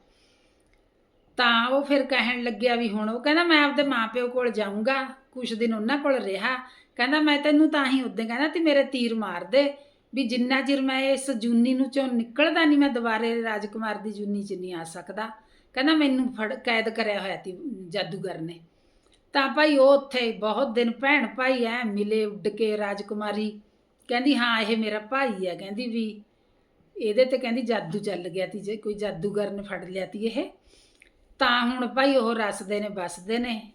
ਤਾਂ ਉਹ ਫਿਰ ਕਹਿਣ ਲੱਗਿਆ ਵੀ ਹੁਣ ਉਹ ਕਹਿੰਦਾ ਮੈਂ ਆਪਦੇ ਮਾਪਿਓ ਕੋਲ ਜਾਊਂਗਾ, ਕੁਛ ਦਿਨ ਉਹਨਾਂ ਕੋਲ ਰਿਹਾ, ਕਹਿੰਦਾ ਮੈਂ ਤੈਨੂੰ ਤਾਂ ਹੀ ਉਦੋਂ ਕਹਿੰਦਾ ਤੀ ਮੇਰੇ ਤੀਰ ਮਾਰ ਦੇ ਵੀ ਜਿੰਨਾ ਚਿਰ ਮੈਂ ਇਸ ਜੂਨੀ ਨੂੰ ਚੋਂ ਨਿਕਲਦਾ ਨਹੀਂ, ਮੈਂ ਦੁਬਾਰੇ ਰਾਜਕੁਮਾਰ ਦੀ ਜੂਨੀ 'ਚ ਨਹੀਂ ਆ ਸਕਦਾ। ਕਹਿੰਦਾ ਮੈਨੂੰ ਫੜ, ਕੈਦ ਕਰਿਆ ਹੋਇਆ ਤੀ ਜਾਦੂਗਰ ਨੇ। ਤਾਂ ਭਾਈ ਉਹ ਉੱਥੇ ਬਹੁਤ ਦਿਨ ਭੈਣ ਭਾਈ ਐ ਮਿਲੇ ਉੱਡ ਕੇ ਰਾਜਕੁਮਾਰੀ। ਕਹਿੰਦੀ, ਹਾਂ, ਇਹ ਮੇਰਾ ਭਾਈ ਹੈ ਕਹਿੰਦੀ ਵੀ ਇਹਦੇ ਤੇ ਕਹਿੰਦੀ ਜਾਦੂ ਚੱਲ ਗਿਆ ਤੀ, ਜੇ ਕੋਈ ਜਾਦੂਗਰ ਨੇ ਫੜ ਲਿਆ ਤੀ ਇਹ। ਤਾਂ ਹੁਣ ਭਾਈ ਉਹ ਰਸਦੇ ਨੇ ਬਸਦੇ ਨੇ।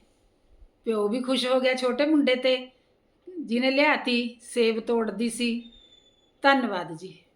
ਪਿਓ ਵੀ ਖੁਸ਼ ਹੋ ਗਿਆ ਛੋਟੇ ਮੁੰਡੇ ਤੇ, ਜਿਹਨੇ ਲਿਆਤੀ ਸੇਬ ਤੋੜਦੀ ਸੀ। ਧੰਨਵਾਦ ਜੀ।